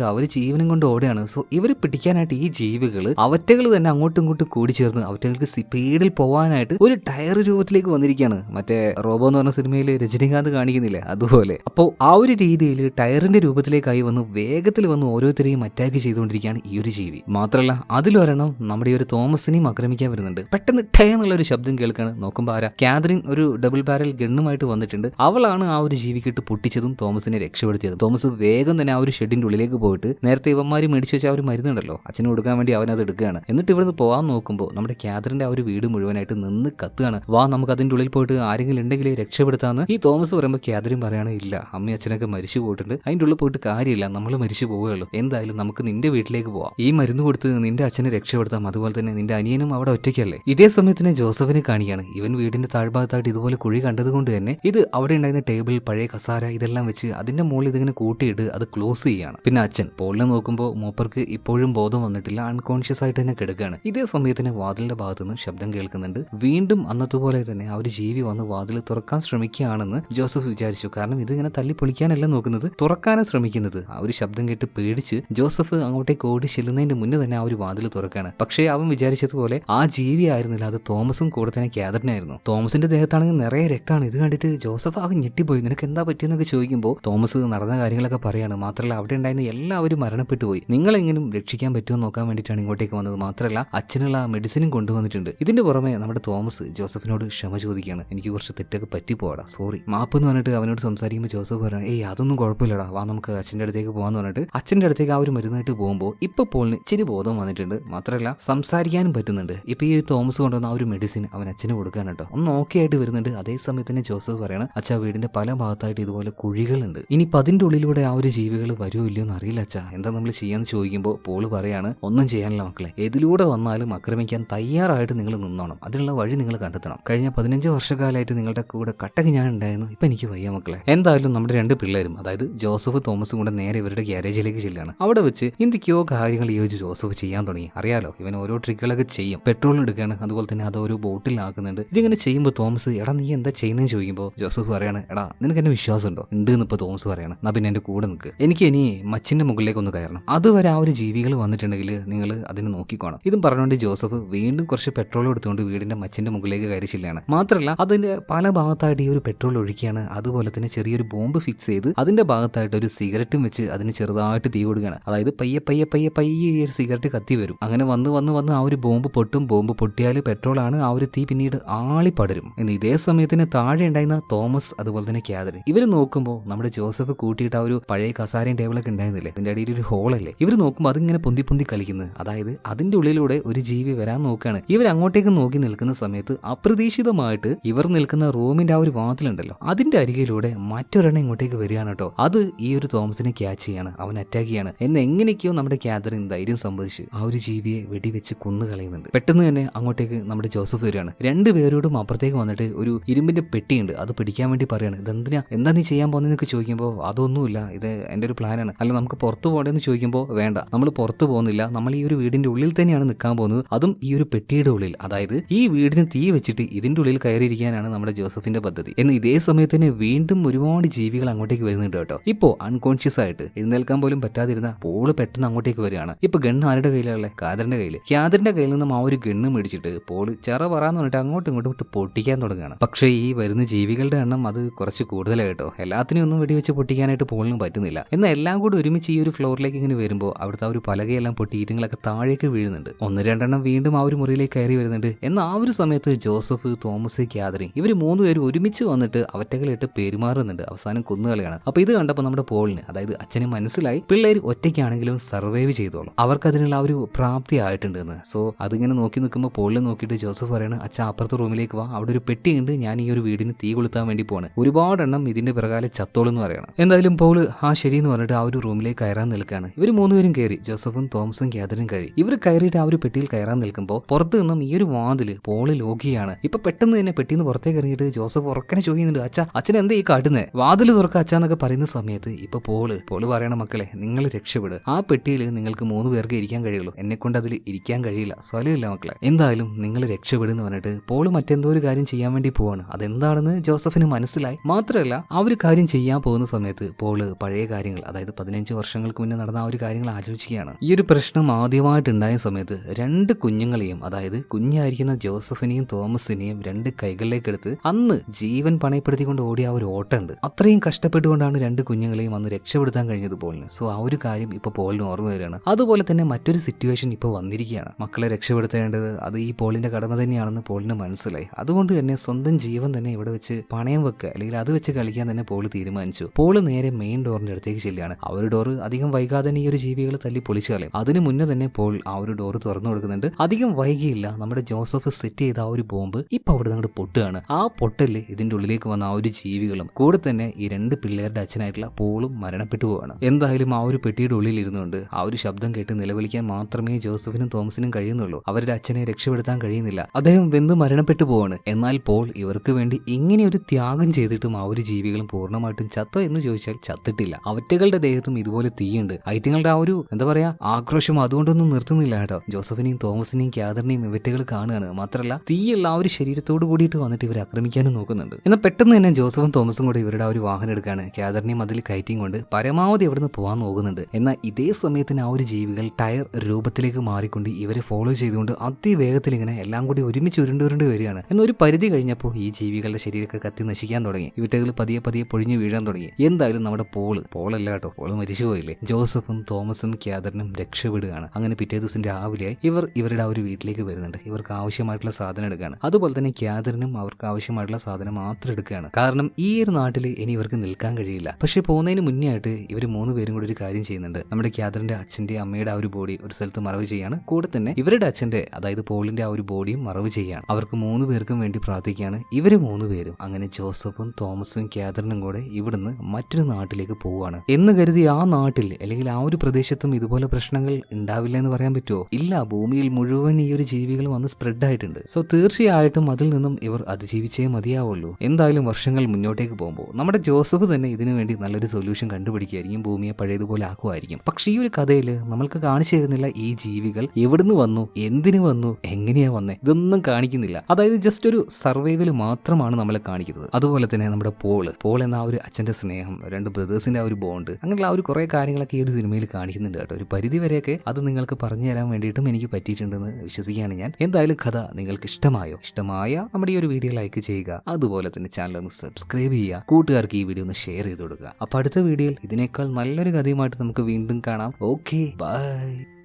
അവർ ജീവനം കൊണ്ട് ഓടുകയാണ്. സോ ഇവർ പിടിക്കാനായിട്ട് ഈ ജീവികൾ അവറ്റകൾ തന്നെ അങ്ങോട്ടും ഇങ്ങോട്ടും കൂടി ചേർന്ന് അവറ്റകൾക്ക് സ്പീഡിൽ പോകാനായിട്ട് ഒരു ടയർ രൂപത്തിലേക്ക് വന്നിരിക്കുകയാണ്. മറ്റേ റോബോ എന്ന് പറഞ്ഞ സിനിമയിൽ രജനീകാന്ത് കാണിക്കുന്നില്ലേ? അതുപോലെ. അപ്പോൾ ആ ഒരു രീതിയിൽ ടയറിന്റെ രൂപത്തിലേക്കായി വന്ന് വേഗത്തിൽ വന്ന് ഓരോരുത്തരെയും അറ്റാക്ക് ചെയ്തുകൊണ്ടിരിക്കുകയാണ് ഈ ഒരു ജീവി. മാത്രമല്ല അതിലൊരെണ്ണം നമ്മുടെ ഈ ഒരു തോമസിനെയും ആക്രമിക്കാൻ വരുന്നുണ്ട്. പെട്ടെന്ന് ടേ എന്നുള്ള ഒരു ശബ്ദം കേൾക്കാണ്. നോക്കുമ്പോൾ ആരാ? കാതറിൻ ഒരു ഡബിൾ ബാരൽ ഗണ്ണുമായിട്ട് വന്നിട്ടുണ്ട്. അവളാണ് ആ ഒരു ജീവിക്കിട്ട് പൊട്ടിച്ചതും തോമസിനെ രക്ഷപ്പെടുത്തിയതും. തോമസ് വേഗം തന്നെ ആ ഒരു ഷെഡിന്റെ ഉള്ളിലേക്ക് പോയിട്ട് നേരത്തെ ഇവന്മാര് മേടിച്ചു വെച്ച ആ ഒരു മരുന്നുണ്ടല്ലോ അച്ഛന് കൊടുക്കാൻ വേണ്ടി അവൻ അത് എടുക്കുകയാണ്. എന്നിട്ട് ഇവിടുന്ന് പോകാൻ നോക്കുമ്പോൾ നമ്മുടെ ക്യാദറിന്റെ ആ ഒരു വീട് മുഴുവനായിട്ട് നിന്ന് കത്തുകയാണ്. വാ നമുക്ക് അതിന്റെ ഉള്ളിൽ പോയിട്ട് ആരെങ്കിലും ഉണ്ടെങ്കിൽ രക്ഷപ്പെടുത്താന്ന്. ഈ തോമസ് പറയുമ്പോൾ കാതറിൻ പറയാണ് ഇല്ല അമ്മയും അച്ഛനൊക്കെ മരിച്ചു പോയിട്ടുണ്ട്. അതിന്റെ ഉള്ളിൽ പോയിട്ട് കാര്യമില്ല നമ്മൾ മരിച്ചു പോവുകയുള്ളൂ. എന്തായാലും നമുക്ക് നിന്റെ വീട്ടിലേക്ക് പോവാം. ഈ മരുന്ന് കൊടുത്ത് നിന്റെ അച്ഛനെ രക്ഷപ്പെടുത്താം. അതുപോലെ തന്നെ നിന്റെ അനിയനും അവിടെ ഒറ്റയ്ക്കല്ലേ? ഇതേ സമയത്തിന് ജോസഫിനെ കാണിയാണ് ഇവൻ വീടിന്റെ താഴ്ഭാഗത്തായിട്ട് ഇതുപോലെ കുഴി കണ്ടതുകൊണ്ട് തന്നെ ഇത് അവിടെ ഉണ്ടായിരുന്ന ടേബിൾ പഴയ കസാര ഇതെല്ലാം വെച്ച് അതിന്റെ മുകളിൽ ഇതിങ്ങനെ കൂട്ടിയിട്ട് അത് ക്ലോസ് ചെയ്യുകയാണ് പിന്നെ അച്ഛൻ പോളിനെ നോക്കുമ്പോൾ മൂപ്പർക്ക് ഇപ്പോഴും ബോധം വന്നിട്ടില്ല അൺകോൺഷ്യസ് ആയിട്ട് തന്നെ കിടക്കുകയാണ്. ഇതേ സമയത്തിന് വാതിലിന്റെ ഭാഗത്തുനിന്ന് ശബ്ദം കേൾക്കുന്നുണ്ട്. വീണ്ടും അന്നത്തെ പോലെ തന്നെ ആ ഒരു ജീവി വന്ന് വാതിൽ തുറക്കാൻ ശ്രമിക്കുകയാണെന്ന് ജോസഫ് വിചാരിച്ചു. കാരണം ഇത് ഇങ്ങനെ തല്ലി പൊളിക്കാനല്ല നോക്കുന്നത് തുറക്കാനാണ് ശ്രമിക്കുന്നത്. ആ ഒരു ശബ്ദം കേട്ട് പേടിച്ച് ജോസഫ് അങ്ങോട്ടേക്ക് ഓടി ചെല്ലുന്നതിന്റെ മുന്നേ തന്നെ ആ ഒരു വാതിൽ തുറക്കാണ് പക്ഷേ അവൻ വിചാരിച്ചതുപോലെ ആ ജീവി ആയിരുന്നില്ല അത് തോമസും കൂടെ തന്നെ ക്യാദറിനായിരുന്നു തോമസിന്റെ ദേഹത്താണെങ്കിൽ നിറയെ രക്തമാണ്. ഇത് കണ്ടിട്ട് ജോസഫ് ആകെ ഞെട്ടിപ്പോയി നിനക്ക് എന്താ പറ്റിയെന്നൊക്കെ ചോദിക്കുമ്പോൾ തോമസ് നടന്ന കാര്യങ്ങളൊക്കെ പറയാണ്. മാത്രമല്ല അവിടെ ഉണ്ടായിരുന്ന എല്ലാവരും മരണപ്പെട്ടു പോയി നിങ്ങളെങ്കിലും രക്ഷിക്കാൻ പറ്റുമോ നോക്കാൻ വേണ്ടിയിട്ടാണ് ഇങ്ങോട്ടേക്ക് വന്നത്. മാത്രമല്ല അച്ഛനുള്ള മെഡിസിനും കൊണ്ടുവന്നിട്ടുണ്ട്. ഇതിന്റെ പുറമെ നമ്മുടെ തോമസ് ജോസഫിനോട് ക്ഷമ ചോദിക്കുകയാണ്. എനിക്ക് കുറച്ച് തെറ്റൊക്കെ പറ്റിപ്പോടാ സോറി മാപ്പ് എന്ന് പറഞ്ഞിട്ട് അവനോട് സംസാരിക്കുമ്പോൾ ജോസഫ് പറയണം ഏയ് അതൊന്നും കുഴപ്പമില്ലടാ. വാ നമുക്ക് അച്ഛന്റെ അടുത്തേക്ക് പോകാന്ന് പറഞ്ഞിട്ട്. അച്ഛന്റെ അടുത്തേക്ക് ആ ഒരു മരുന്നായിട്ട് പോകുമ്പോൾ ഇപ്പൊ പോളിന് ഇച്ചിരി ബോധം വന്നിട്ടുണ്ട്. മാത്രമല്ല സംസാരിക്കാനും പറ്റുന്നുണ്ട്. ഇപ്പൊ ഈ തോമസ് കൊണ്ടുവന്ന ആ ഒരു മെഡിസിൻ അവൻ അച്ഛന് കൊടുക്കാൻ ഒന്ന് ഓക്കെ ആയിട്ട് വരുന്നുണ്ട്. അതേ സമയത്ത് തന്നെ ജോസഫ് പറയണം അച്ഛാ വീടിന്റെ പല ഭാഗത്തായിട്ട് ഇതുപോലെ കുഴികളുണ്ട്. ഇനിയിപ്പോൾ അതിന്റെ ഉള്ളിലൂടെ ആ ഒരു ജീവികൾ വരുമോ ഇല്ലയോ എന്ന് അറിയില്ല അച്ഛാ. എന്താ നമ്മൾ ചെയ്യാന്ന് ചോദിക്കുമ്പോൾ പോൾ പറയാണ് ഒന്നും ചെയ്യാനില്ല മക്കളെ. എതിലൂടെ വന്നാലും ആക്രമിക്കാൻ തയ്യാറായിട്ട് നിങ്ങൾ നിന്നോണം. അതിനുള്ള വഴി നിങ്ങൾ കണ്ടെത്തണം. കഴിഞ്ഞ പതിനഞ്ച് വർഷക്കാലമായിട്ട് നിങ്ങളുടെ കൂടെ കട്ടക്ക് ഞാൻ ഉണ്ടായിരുന്നു. ഇപ്പൊ എനിക്ക് വയ്യ മക്കളെ. എന്തായാലും നമ്മുടെ രണ്ട് പിള്ളേരും അതായത് ജോസഫ് തോമസും കൂടെ നേരെ ഇവരുടെ ഗ്യാരേജിലേക്ക് ചെല്ലുകയാണ് അവിടെ വെച്ച് എന്തൊക്കെയോ കാര്യങ്ങൾ ഈ ഒരു ജോസഫ് ചെയ്യാൻ തുടങ്ങി. അറിയാലോ ഇവൻ ഓരോ ട്രിക്കുകളൊക്കെ ചെയ്യും. പെട്രോൾ എടുക്കുകയാണ് അതുപോലെ തന്നെ അത് ഒരു ബോട്ടിലാക്കുന്നുണ്ട്. ഇതിങ്ങനെ ചെയ്യുമ്പോൾ തോമസ് എടാ നീ എന്താ ചെയ്യുന്നതെന്ന് ചോദിക്കുമ്പോൾ ജോസഫ് പറയാണ് എടാ നിനക്ക് എന്നെ വിശ്വാസമുണ്ടോ? ഉണ്ട് എന്ന് ഇപ്പോൾ തോമസ് പറയണം. എന്നാ പിന്നെ എന്റെ കൂടെ നിൽക്ക്. എനിക്ക് ഇനി മച്ചിന്റെ മുകളിലേക്ക് ഒന്ന് കയറണം. അതുവരെ ആ ഒരു ജീവികൾ വന്നിട്ടുണ്ടെങ്കിൽ നിങ്ങൾ അതിനെ നോക്കിക്കോണം. ഇതും പറഞ്ഞുകൊണ്ട് ജോസഫ് വീണ്ടും കുറച്ച് പെട്രോൾ എടുത്തുകൊണ്ട് വീടിന്റെ മച്ചിന്റെ മുകളിലേക്ക് കയറി ചെല്ലുകയാണ്. മാത്രമല്ല അതിന്റെ പല ഭാഗത്തായിട്ട് ഈ ഒരു പെട്രോൾ ഒഴിക്കുകയാണ് അതുപോലെ തന്നെ ചെറിയൊരു ബോംബ് ഫിക്സ് ചെയ്ത് അതിന്റെ ഭാഗത്തായിട്ട് ഒരു സിഗരറ്റും വെച്ച് അതിന് ചെറുതായിട്ട് തീ കൊടുക്കുകയാണ്. അതായത് പയ്യെ പയ്യെ പയ്യെ പയ്യെ ഈ ഒരു സിഗരറ്റ് കത്തി വരും. അങ്ങനെ വന്ന് വന്ന് വന്ന് ആ ഒരു ബോംബ് പൊട്ടും. ബോംബ് പൊട്ടിയാൽ പെട്രോളാണ് ആ ഒരു തീ പിന്നീട് ആളി പടരും ഇതേ സമയത്തിന് താഴെ ഉണ്ടായിരുന്ന തോമസ് അതുപോലെ തന്നെ ക്യാദറിൻ ഇവർ നോക്കുമ്പോൾ നമ്മുടെ ജോസഫ് കൂട്ടിയിട്ട് ആ ഒരു പഴയ കസാരയും ടേബിളൊക്കെ ഉണ്ടായിരുന്നില്ലേ? അതിന്റെ അടിയിൽ ഒരു ഹോളല്ലേ ഇവർ നോക്കുമ്പോൾ അതിങ്ങനെ പൊന്തി പൊന്തി കളിക്കുന്നത് അതായത് അതിന്റെ ഉള്ളിലൂടെ ഒരു ജീവി വരാൻ നോക്കുകയാണ് ഇവർ അങ്ങോട്ടേക്ക് നോക്കി നിൽക്കുന്ന സമയത്ത് അപ്രതീക്ഷിതമായിട്ട് ഇവർ നിൽക്കുന്ന റൂമിന്റെ ആ ഒരു വാതിലുണ്ടല്ലോ? അതിന്റെ അരികിലൂടെ മറ്റൊരെണ്ണം ഇങ്ങോട്ടേക്ക് വരികയാണ് കേട്ടോ. അത് ഈ ഒരു തോമസിനെ ക്യാച്ച് ചെയ്യാണ്. അവൻ അറ്റാക്ക് ചെയ്യാണ്. എന്ന് എങ്ങനെയൊക്കെയോ നമ്മുടെ ക്യാദറിൻ ധൈര്യം സംഭവിച്ച് ആ ഒരു ജീവിയെ വെടിവെച്ച് കൊന്നു കളയുന്നുണ്ട്. പെട്ടെന്ന് തന്നെ അങ്ങോട്ടേക്ക് നമ്മുടെ ജോസഫ് വരികയാണ്. രണ്ടുപേരോടും അപ്പുറത്തേക്ക് വന്നിട്ട് ഒരു ഇരുമ്പിന്റെ പെട്ടിയുണ്ട്. അത് പിടിക്കാൻ വേണ്ടി പറയാണ്. ഇതെന്തിനാ? എന്താ നീ ചെയ്യാൻ പോകുന്നതെന്നൊക്കെ ചോദിക്കുമ്പോൾ അതൊന്നുമില്ല. ഇത് എന്റെ ഒരു പ്ലാനാണ് അല്ല നമുക്ക് പുറത്ത് പോകേണ്ടതെന്ന് ചോദിക്കുമ്പോൾ വേണ്ട. നമ്മൾ പുറത്ത് പോകുന്നില്ല. നമ്മൾ ഈ ഒരു വീടിന്റെ ഉള്ളിൽ തന്നെയാണ് നിൽക്കാൻ പോകുന്നത്. അതും ഈ ഒരു പെട്ടിയുടെ ഉള്ളിൽ. അതായത് ഈ വീടിന് തീ വെച്ചിട്ട് ഇതിന്റെ ഉള്ളിൽ കയറിയിരിക്കാനാണ് നമ്മുടെ ജോസഫിന്റെ പദ്ധതി. എന്ന് ഇതേ സമയത്ത് തന്നെ വീണ്ടും ഒരുപാട് ജീവികൾ അങ്ങോട്ടേക്ക് വരുന്നുണ്ട് കേട്ടോ. ഇപ്പോൾ അൺകോൺഷ്യസ് ആയിട്ട് എഴുന്നേൽക്കാൻ പോലും പറ്റാതിരുന്ന പോൾ പെട്ടെന്ന് അങ്ങോട്ടേക്ക് വരികയാണ്. ഇപ്പൊ ഗണ്ണ് ആരുടെ കയ്യിലുള്ള കാതറിന്റെ കയ്യിൽ കാതറിന്റെ കയ്യിൽ നിന്നും ആ ഒരു ഗണ്ണ് മേടിച്ചിട്ട് പോൾ ചെറ പറഞ്ഞിട്ട് അങ്ങോട്ടും ഇങ്ങോട്ടും പൊട്ടിക്കാൻ തുടങ്ങുകയാണ്. പക്ഷേ ഈ വരുന്ന ജീവികളുടെ എണ്ണം അത് കുറച്ച് കൂടുതലായി കേട്ടോ എല്ലാത്തിനും ഒന്നും വെടിവെച്ച് പൊട്ടിക്കാനായിട്ട് പോളിനും പറ്റുന്നില്ല. എന്നാൽ എല്ലാം കൂടി ഒരുമിച്ച് ഈ ഒരു ഫ്ലോറിലേക്ക് ഇങ്ങനെ വരുമ്പോൾ അവിടുത്തെ ആ ഒരു പലകയെല്ലാം പൊട്ടിയിട്ടുകളൊക്കെ താഴേക്ക് വീഴുന്നുണ്ട്. ഒന്ന് രണ്ടെണ്ണം വീണ്ടും ആ ഒരു മുറിയിലേക്ക് കയറി വരുന്നുണ്ട്. എന്നാൽ ആ ഒരു സമയത്ത് ജോസഫ് തോമസ് ക്യാദറിൻ ഇവർ മൂന്നുപേരും ഒരുമിച്ച് വന്നിട്ട് അവറ്റകളിട്ട് പെരുമാറുന്നുണ്ട്. അവസാനം കുന്നുകളിയാണ്. അപ്പൊ ഇത് കണ്ടപ്പോൾ നമ്മുടെ പോളിന് അതായത് അച്ഛന് മനസ്സിലായി പിള്ളേർ ഒറ്റയ്ക്കാണെങ്കിലും സർവൈവ് ചെയ്തോളും. അവർക്ക് അതിനുള്ള ആ ഒരു പ്രാപ്തി ആയിട്ടുണ്ട് എന്ന് സോ അതിങ്ങനെ നോക്കി നിൽക്കുമ്പോൾ പോളിനെ നോക്കിയിട്ട് ജോസഫ് പറയുന്നത് അച്ഛൻ അപ്പുറത്തെ റൂമിലേക്ക് വാ. അവിടെ ഒരു പെട്ടിയുണ്ട്. ഞാൻ ഈ ഒരു വീടിന് തീ കൊളുത്താൻ വേണ്ടി പോണ് ഒരുപാടെണ്ണം ഇതിന്റെ പിറകാലെ ചത്തോളെന്ന് പറയണം. എന്തായാലും പോൾ ആ ശരി എന്ന് പറഞ്ഞിട്ട് ആ ഒരു റൂമിലേക്ക് കയറാൻ നിൽക്കുകയാണ് ഇവർ മൂന്നുപേരും കയറി ജോസഫും തോമസും ഗ്യാദറും കഴി ഇവർ കയറിയിട്ട് ആ ഒരു പെട്ടിയിൽ കയറാൻ നിൽക്കുമ്പോൾ പുറത്ത് നിന്നും ഈ ഒരു വാതിൽ പോൾ ലോകിയാണ് ഇപ്പൊ പെട്ടെന്ന് തന്നെ പെട്ടിന്ന് പുറത്തേക്ക് ഇറങ്ങിയിട്ട് ജോസഫ് ഉറക്കനെ ചോദിക്കുന്നുണ്ട് അച്ഛ അച്ഛൻ എന്താ ഈ കാട്ടുന്നത് വാതിൽ തുറക്ക അച്ഛ എന്നൊക്കെ പറയുന്ന സമയത്ത് ഇപ്പൊ പോൾ പോൾ പറയണ മക്കളെ നിങ്ങൾ രക്ഷപ്പെടുക ആ പെട്ടിയിൽ നിങ്ങൾക്ക് മൂന്ന് പേർക്ക് ഇരിക്കാൻ കഴിയുള്ളൂ. എന്നെ കൊണ്ട് അതിൽ ഇരിക്കാൻ കഴിയില്ല. സ്വലമില്ല മക്കളെ. എന്തായാലും നിങ്ങൾ രക്ഷപ്പെടുന്നു പറഞ്ഞിട്ട് പോൾ മറ്റെന്തോ ഒരു കാര്യം ചെയ്യാൻ വേണ്ടി പോവാണ്. അതെന്താണെന്ന് ജോസഫിന് മനസ്സിലായി. മാത്രമല്ല ആ ഒരു കാര്യം ചെയ്യാൻ പോകുന്ന സമയത്ത് പോൾ പഴയ കാര്യങ്ങൾ അതായത് പതിനഞ്ച് വർഷങ്ങൾക്ക് മുന്നേ നടന്ന ആ ഒരു കാര്യങ്ങൾ ആലോചിക്കുകയാണ്. ഈ ഒരു പ്രശ്നം ആദ്യമായിട്ടുണ്ടായ സമയത്ത് രണ്ട് കുഞ്ഞുങ്ങളെയും അതായത് കുഞ്ഞായിരിക്കുന്ന ജോസഫിനെയും തോമസിനെയും രണ്ട് കൈകളിലേക്ക് എടുത്ത് അന്ന് ജീവൻ പണയപ്പെടുത്തിക്കൊണ്ട് ഓടിയ ആ ഒരു ഓട്ടമുണ്ട്. അത്രയും കഷ്ടപ്പെട്ടുകൊണ്ടാണ് രണ്ട് കുഞ്ഞുങ്ങളെയും അന്ന് രക്ഷപ്പെടുത്താൻ കഴിഞ്ഞത് പോളിന്. സോ ആ ഒരു കാര്യം ഇപ്പൊ പോളിന് ഓർമ്മ വരികയാണ്. അതുപോലെ തന്നെ മറ്റൊരു സിറ്റുവേഷൻ ഇപ്പോൾ വന്നിരിക്കുകയാണ്. മക്കളെ രക്ഷപ്പെടുത്തേണ്ടത് അത് ഈ പോളിന്റെ കടമ തന്നെയാണെന്ന് പോളിന് മനസ്സിലായി. അതുകൊണ്ട് തന്നെ സ്വന്തം ജീവൻ തന്നെ ഇവിടെ വെച്ച് പണയം വെക്കുക അല്ലെങ്കിൽ അത് വെച്ച് കളിക്കാൻ തന്നെ പോൾ തീരുമാനിച്ചു. പോൾ നേരെ മെയിൻ ഡോറിന്റെ അടുത്തേക്ക് ചെല്ലുകയാണ്. ആ ഒരു ഡോറ് അധികം വൈകാതെ തന്നെ ഈ ഒരു ജീവികൾ തല്ലി പൊളിച്ചു കളയും. അതിന് മുന്നേ തന്നെ പോൾ ആ ഒരു ഡോറ് തുറന്നു കൊടുക്കുന്നുണ്ട്. അധികം വൈകിയില്ല നമ്മുടെ ജോസഫ് സെറ്റ് ചെയ്ത ആ ഒരു ബോംബ് ഇപ്പൊ അവിടെ അങ്ങോട്ട് പൊട്ടുകയാണ്. ആ പൊട്ടൽ ഇതിന്റെ ഉള്ളിലേക്ക് വന്ന ആ ഒരു ജീവികളും കൂടെ തന്നെ ഈ രണ്ട് പിള്ളേരുടെ അച്ഛനായിട്ടുള്ള പോളും മരണപ്പെട്ടു പോവാണ് എന്തായാലും ആ ഒരു പെട്ടിയുടെ ഉള്ളിൽ ഇരുന്നുകൊണ്ട് ആ ഒരു ശബ്ദം കേട്ട് നിലവിളിക്കാൻ മാത്രമേ ജോസഫിനും തോമസിനും കഴിയുന്നുള്ളൂ. അവരുടെ അച്ഛനെ രക്ഷപ്പെടുത്താൻ കഴിയുന്നില്ല. അദ്ദേഹം വെന്ത് മരണപ്പെട്ടു പോവാണ്. എന്നാൽ പോൾ ഇവർക്ക് വേണ്ടി ഇങ്ങനെ ഒരു ത്യാഗം ചെയ്തിട്ടും ആ ഒരു ജീവികളും പൂർണമായിട്ടും ചത്തോ എന്ന് ചോദിച്ചാൽ ചത്തിട്ടില്ല. അവറ്റകളുടെ ദേഹത്തും ഇതുപോലെ തീയുണ്ട്. ഐറ്റങ്ങളുടെ ആ ഒരു എന്താ പറയാ ആക്രോശം അതുകൊണ്ടൊന്നും നിർത്തുന്നില്ല കേട്ടോ. ജോസഫിനെയും തോമസിനെയും ക്യാദറിനെയും ഇവറ്റകൾ കാണുകയാണ്. മാത്രമല്ല തീയുള്ള ആ ഒരു ശരീരത്തോട് കൂടിയിട്ട് വന്നിട്ട് ഇവർ ആക്രമിക്കാനും നോക്കുന്നുണ്ട്. എന്നാൽ പെട്ടെന്ന് തന്നെ ജോസഫും തോമസും കൂടെ ഇവരുടെ ആ ഒരു വാഹനം എടുക്കാണ് ക്യാദറിനെയും അതിൽ കയറ്റിയും കൊണ്ട് പരമാവധി ഇവിടുന്ന് പോകാൻ നോക്കുന്നുണ്ട്. എന്നാൽ ഇതേ സമയത്തിന് ആ ഒരു ജീവികൾ ടയർ രൂപത്തിലേക്ക് മാറിക്കൊണ്ട് ഇവരെ ഫോളോ ചെയ്തുകൊണ്ട് അതിവേഗത്തിൽ ഇങ്ങനെ എല്ലാം കൂടി ഒരുമിച്ച് ഉരുണ്ട് ഉരുണ്ട് വരികയാണ്. എന്നൊരു പരിധി കഴിഞ്ഞപ്പോൾ ഈ ജീവികളുടെ ശരീരമൊക്കെ കത്തി നശിക്കാൻ തുടങ്ങി. ഇവറ്റകൾ പതിയെ പതിയെ പൊഴിഞ്ഞു വീഴാൻ തുടങ്ങി. എന്തായാലും നമ്മുടെ പോൾ പോളല്ല കേട്ടോ പോൾ മരിച്ചു പോയില്ലേ? ജോസഫും തോമസും ക്യാദറിനും രക്ഷപ്പെടുകയാണ്. അങ്ങനെ പിറ്റേ ദിവസം രാവിലെ ഇവർ ഇവരുടെ ആ ഒരു വീട്ടിലേക്ക് വരുന്നുണ്ട്. ഇവർക്ക് ആവശ്യമായിട്ടുള്ള സാധനം എടുക്കുകയാണ്. അതുപോലെ തന്നെ ക്യാദറിനും അവർക്ക് ആവശ്യമായിട്ടുള്ള സാധനം മാത്രം എടുക്കുകയാണ്. കാരണം ഈ ഒരു നാട്ടിൽ ഇനി ഇവർക്ക് നിൽക്കാൻ കഴിയില്ല. പക്ഷെ പോകുന്നതിന് മുന്നേ ആയിട്ട് ഇവർ മൂന്ന് പേരും കൂടി ഒരു കാര്യം ചെയ്യുന്നുണ്ട്. നമ്മുടെ ക്യാദറിന്റെ അച്ഛന്റെ അമ്മയുടെ ആ ഒരു ബോഡി ഒരു സ്ഥലത്ത് മറവ് ചെയ്യാണ്. കൂടെ തന്നെ ഇവരുടെ അച്ഛന്റെ അതായത് പോളിന്റെ ആ ഒരു ബോഡിയും മറവ് ചെയ്യാണ്. അവർക്ക് മൂന്ന് പേർക്കും വേണ്ടി പ്രാർത്ഥിക്കുകയാണ്. ഇവർ മൂന്ന് പേരും. അങ്ങനെ ജോസഫും തോമസും കാതറിനും കൂടെ ഇവിടുന്ന് മറ്റൊരു നാട്ടിലേക്ക് പോവുകയാണ്. എന്ന് കരുതി ആ നാട്ടിൽ അല്ലെങ്കിൽ ആ ഒരു പ്രദേശത്തും ഇതുപോലെ പ്രശ്നങ്ങൾ ഉണ്ടാവില്ല എന്ന് പറയാൻ പറ്റുമോ ഇല്ല ഭൂമിയിൽ മുഴുവൻ ഈ ഒരു ജീവികൾ വന്ന് സ്പ്രെഡ് ആയിട്ടുണ്ട്. സോ തീർച്ചയായിട്ടും അതിൽ നിന്നും ഇവർ അതിജീവിച്ചേ മതിയാവുള്ളൂ. എന്തായാലും വർഷങ്ങൾ മുന്നോട്ടേക്ക് പോകുമ്പോൾ നമ്മുടെ ജോസഫ് തന്നെ ഇതിനു വേണ്ടി നല്ലൊരു സൊല്യൂഷൻ കണ്ടുപിടിക്കുകയായിരിക്കും ഭൂമിയെ പഴയതുപോലെ ആക്കുമായിരിക്കും. പക്ഷേ ഈ ഒരു കഥയിൽ നമ്മൾക്ക് കാണിച്ചു തരുന്നില്ല ഈ ജീവികൾ എവിടുന്ന് വന്നു എന്തിനു വന്നു എങ്ങനെയാ വന്നേ? ഇതൊന്നും കാണിക്കുന്നില്ല. അതായത് ജസ്റ്റ് ഒരു സർവൈവൽ മാത്രമാണ് നമ്മളെ കാണിക്കുന്നത്. അതുപോലെ തന്നെ നമ്മുടെ പോൾ പോൾ എന്ന ആ ഒരു അച്ഛന്റെ സ്നേഹം രണ്ട് ബ്രദേഴ്സിന്റെ ആ ഒരു ബോണ്ട് അങ്ങനെയുള്ള ആ ഒരു കുറേ കാര്യങ്ങളൊക്കെ ഈ ഒരു സിനിമയിൽ കാണിക്കുന്നുണ്ട് കേട്ടോ. ഒരു പരിധി വരെയൊക്കെ അത് നിങ്ങൾക്ക് പറഞ്ഞു തരാൻ വേണ്ടിയിട്ടും എനിക്ക് പറ്റിയിട്ടുണ്ടെന്ന് വിശ്വസിക്കുകയാണ് ഞാൻ. എന്തായാലും കഥ നിങ്ങൾക്ക് ഇഷ്ടമായോ? ഇഷ്ടമായ നമ്മുടെ ഈ ഒരു വീഡിയോ ലൈക്ക് ചെയ്യുക. അതുപോലെ തന്നെ ചാനൽ ഒന്ന് സബ്സ്ക്രൈബ് ചെയ്യുക. കൂട്ടുകാർക്ക് ഈ വീഡിയോ ഒന്ന് ഷെയർ ചെയ്ത് കൊടുക്കുക. അപ്പോൾ അടുത്ത വീഡിയോയിൽ ഇതിനേക്കാൾ നല്ലൊരു കഥയുമായിട്ട് നമുക്ക് വീണ്ടും കാണാം. Okay bye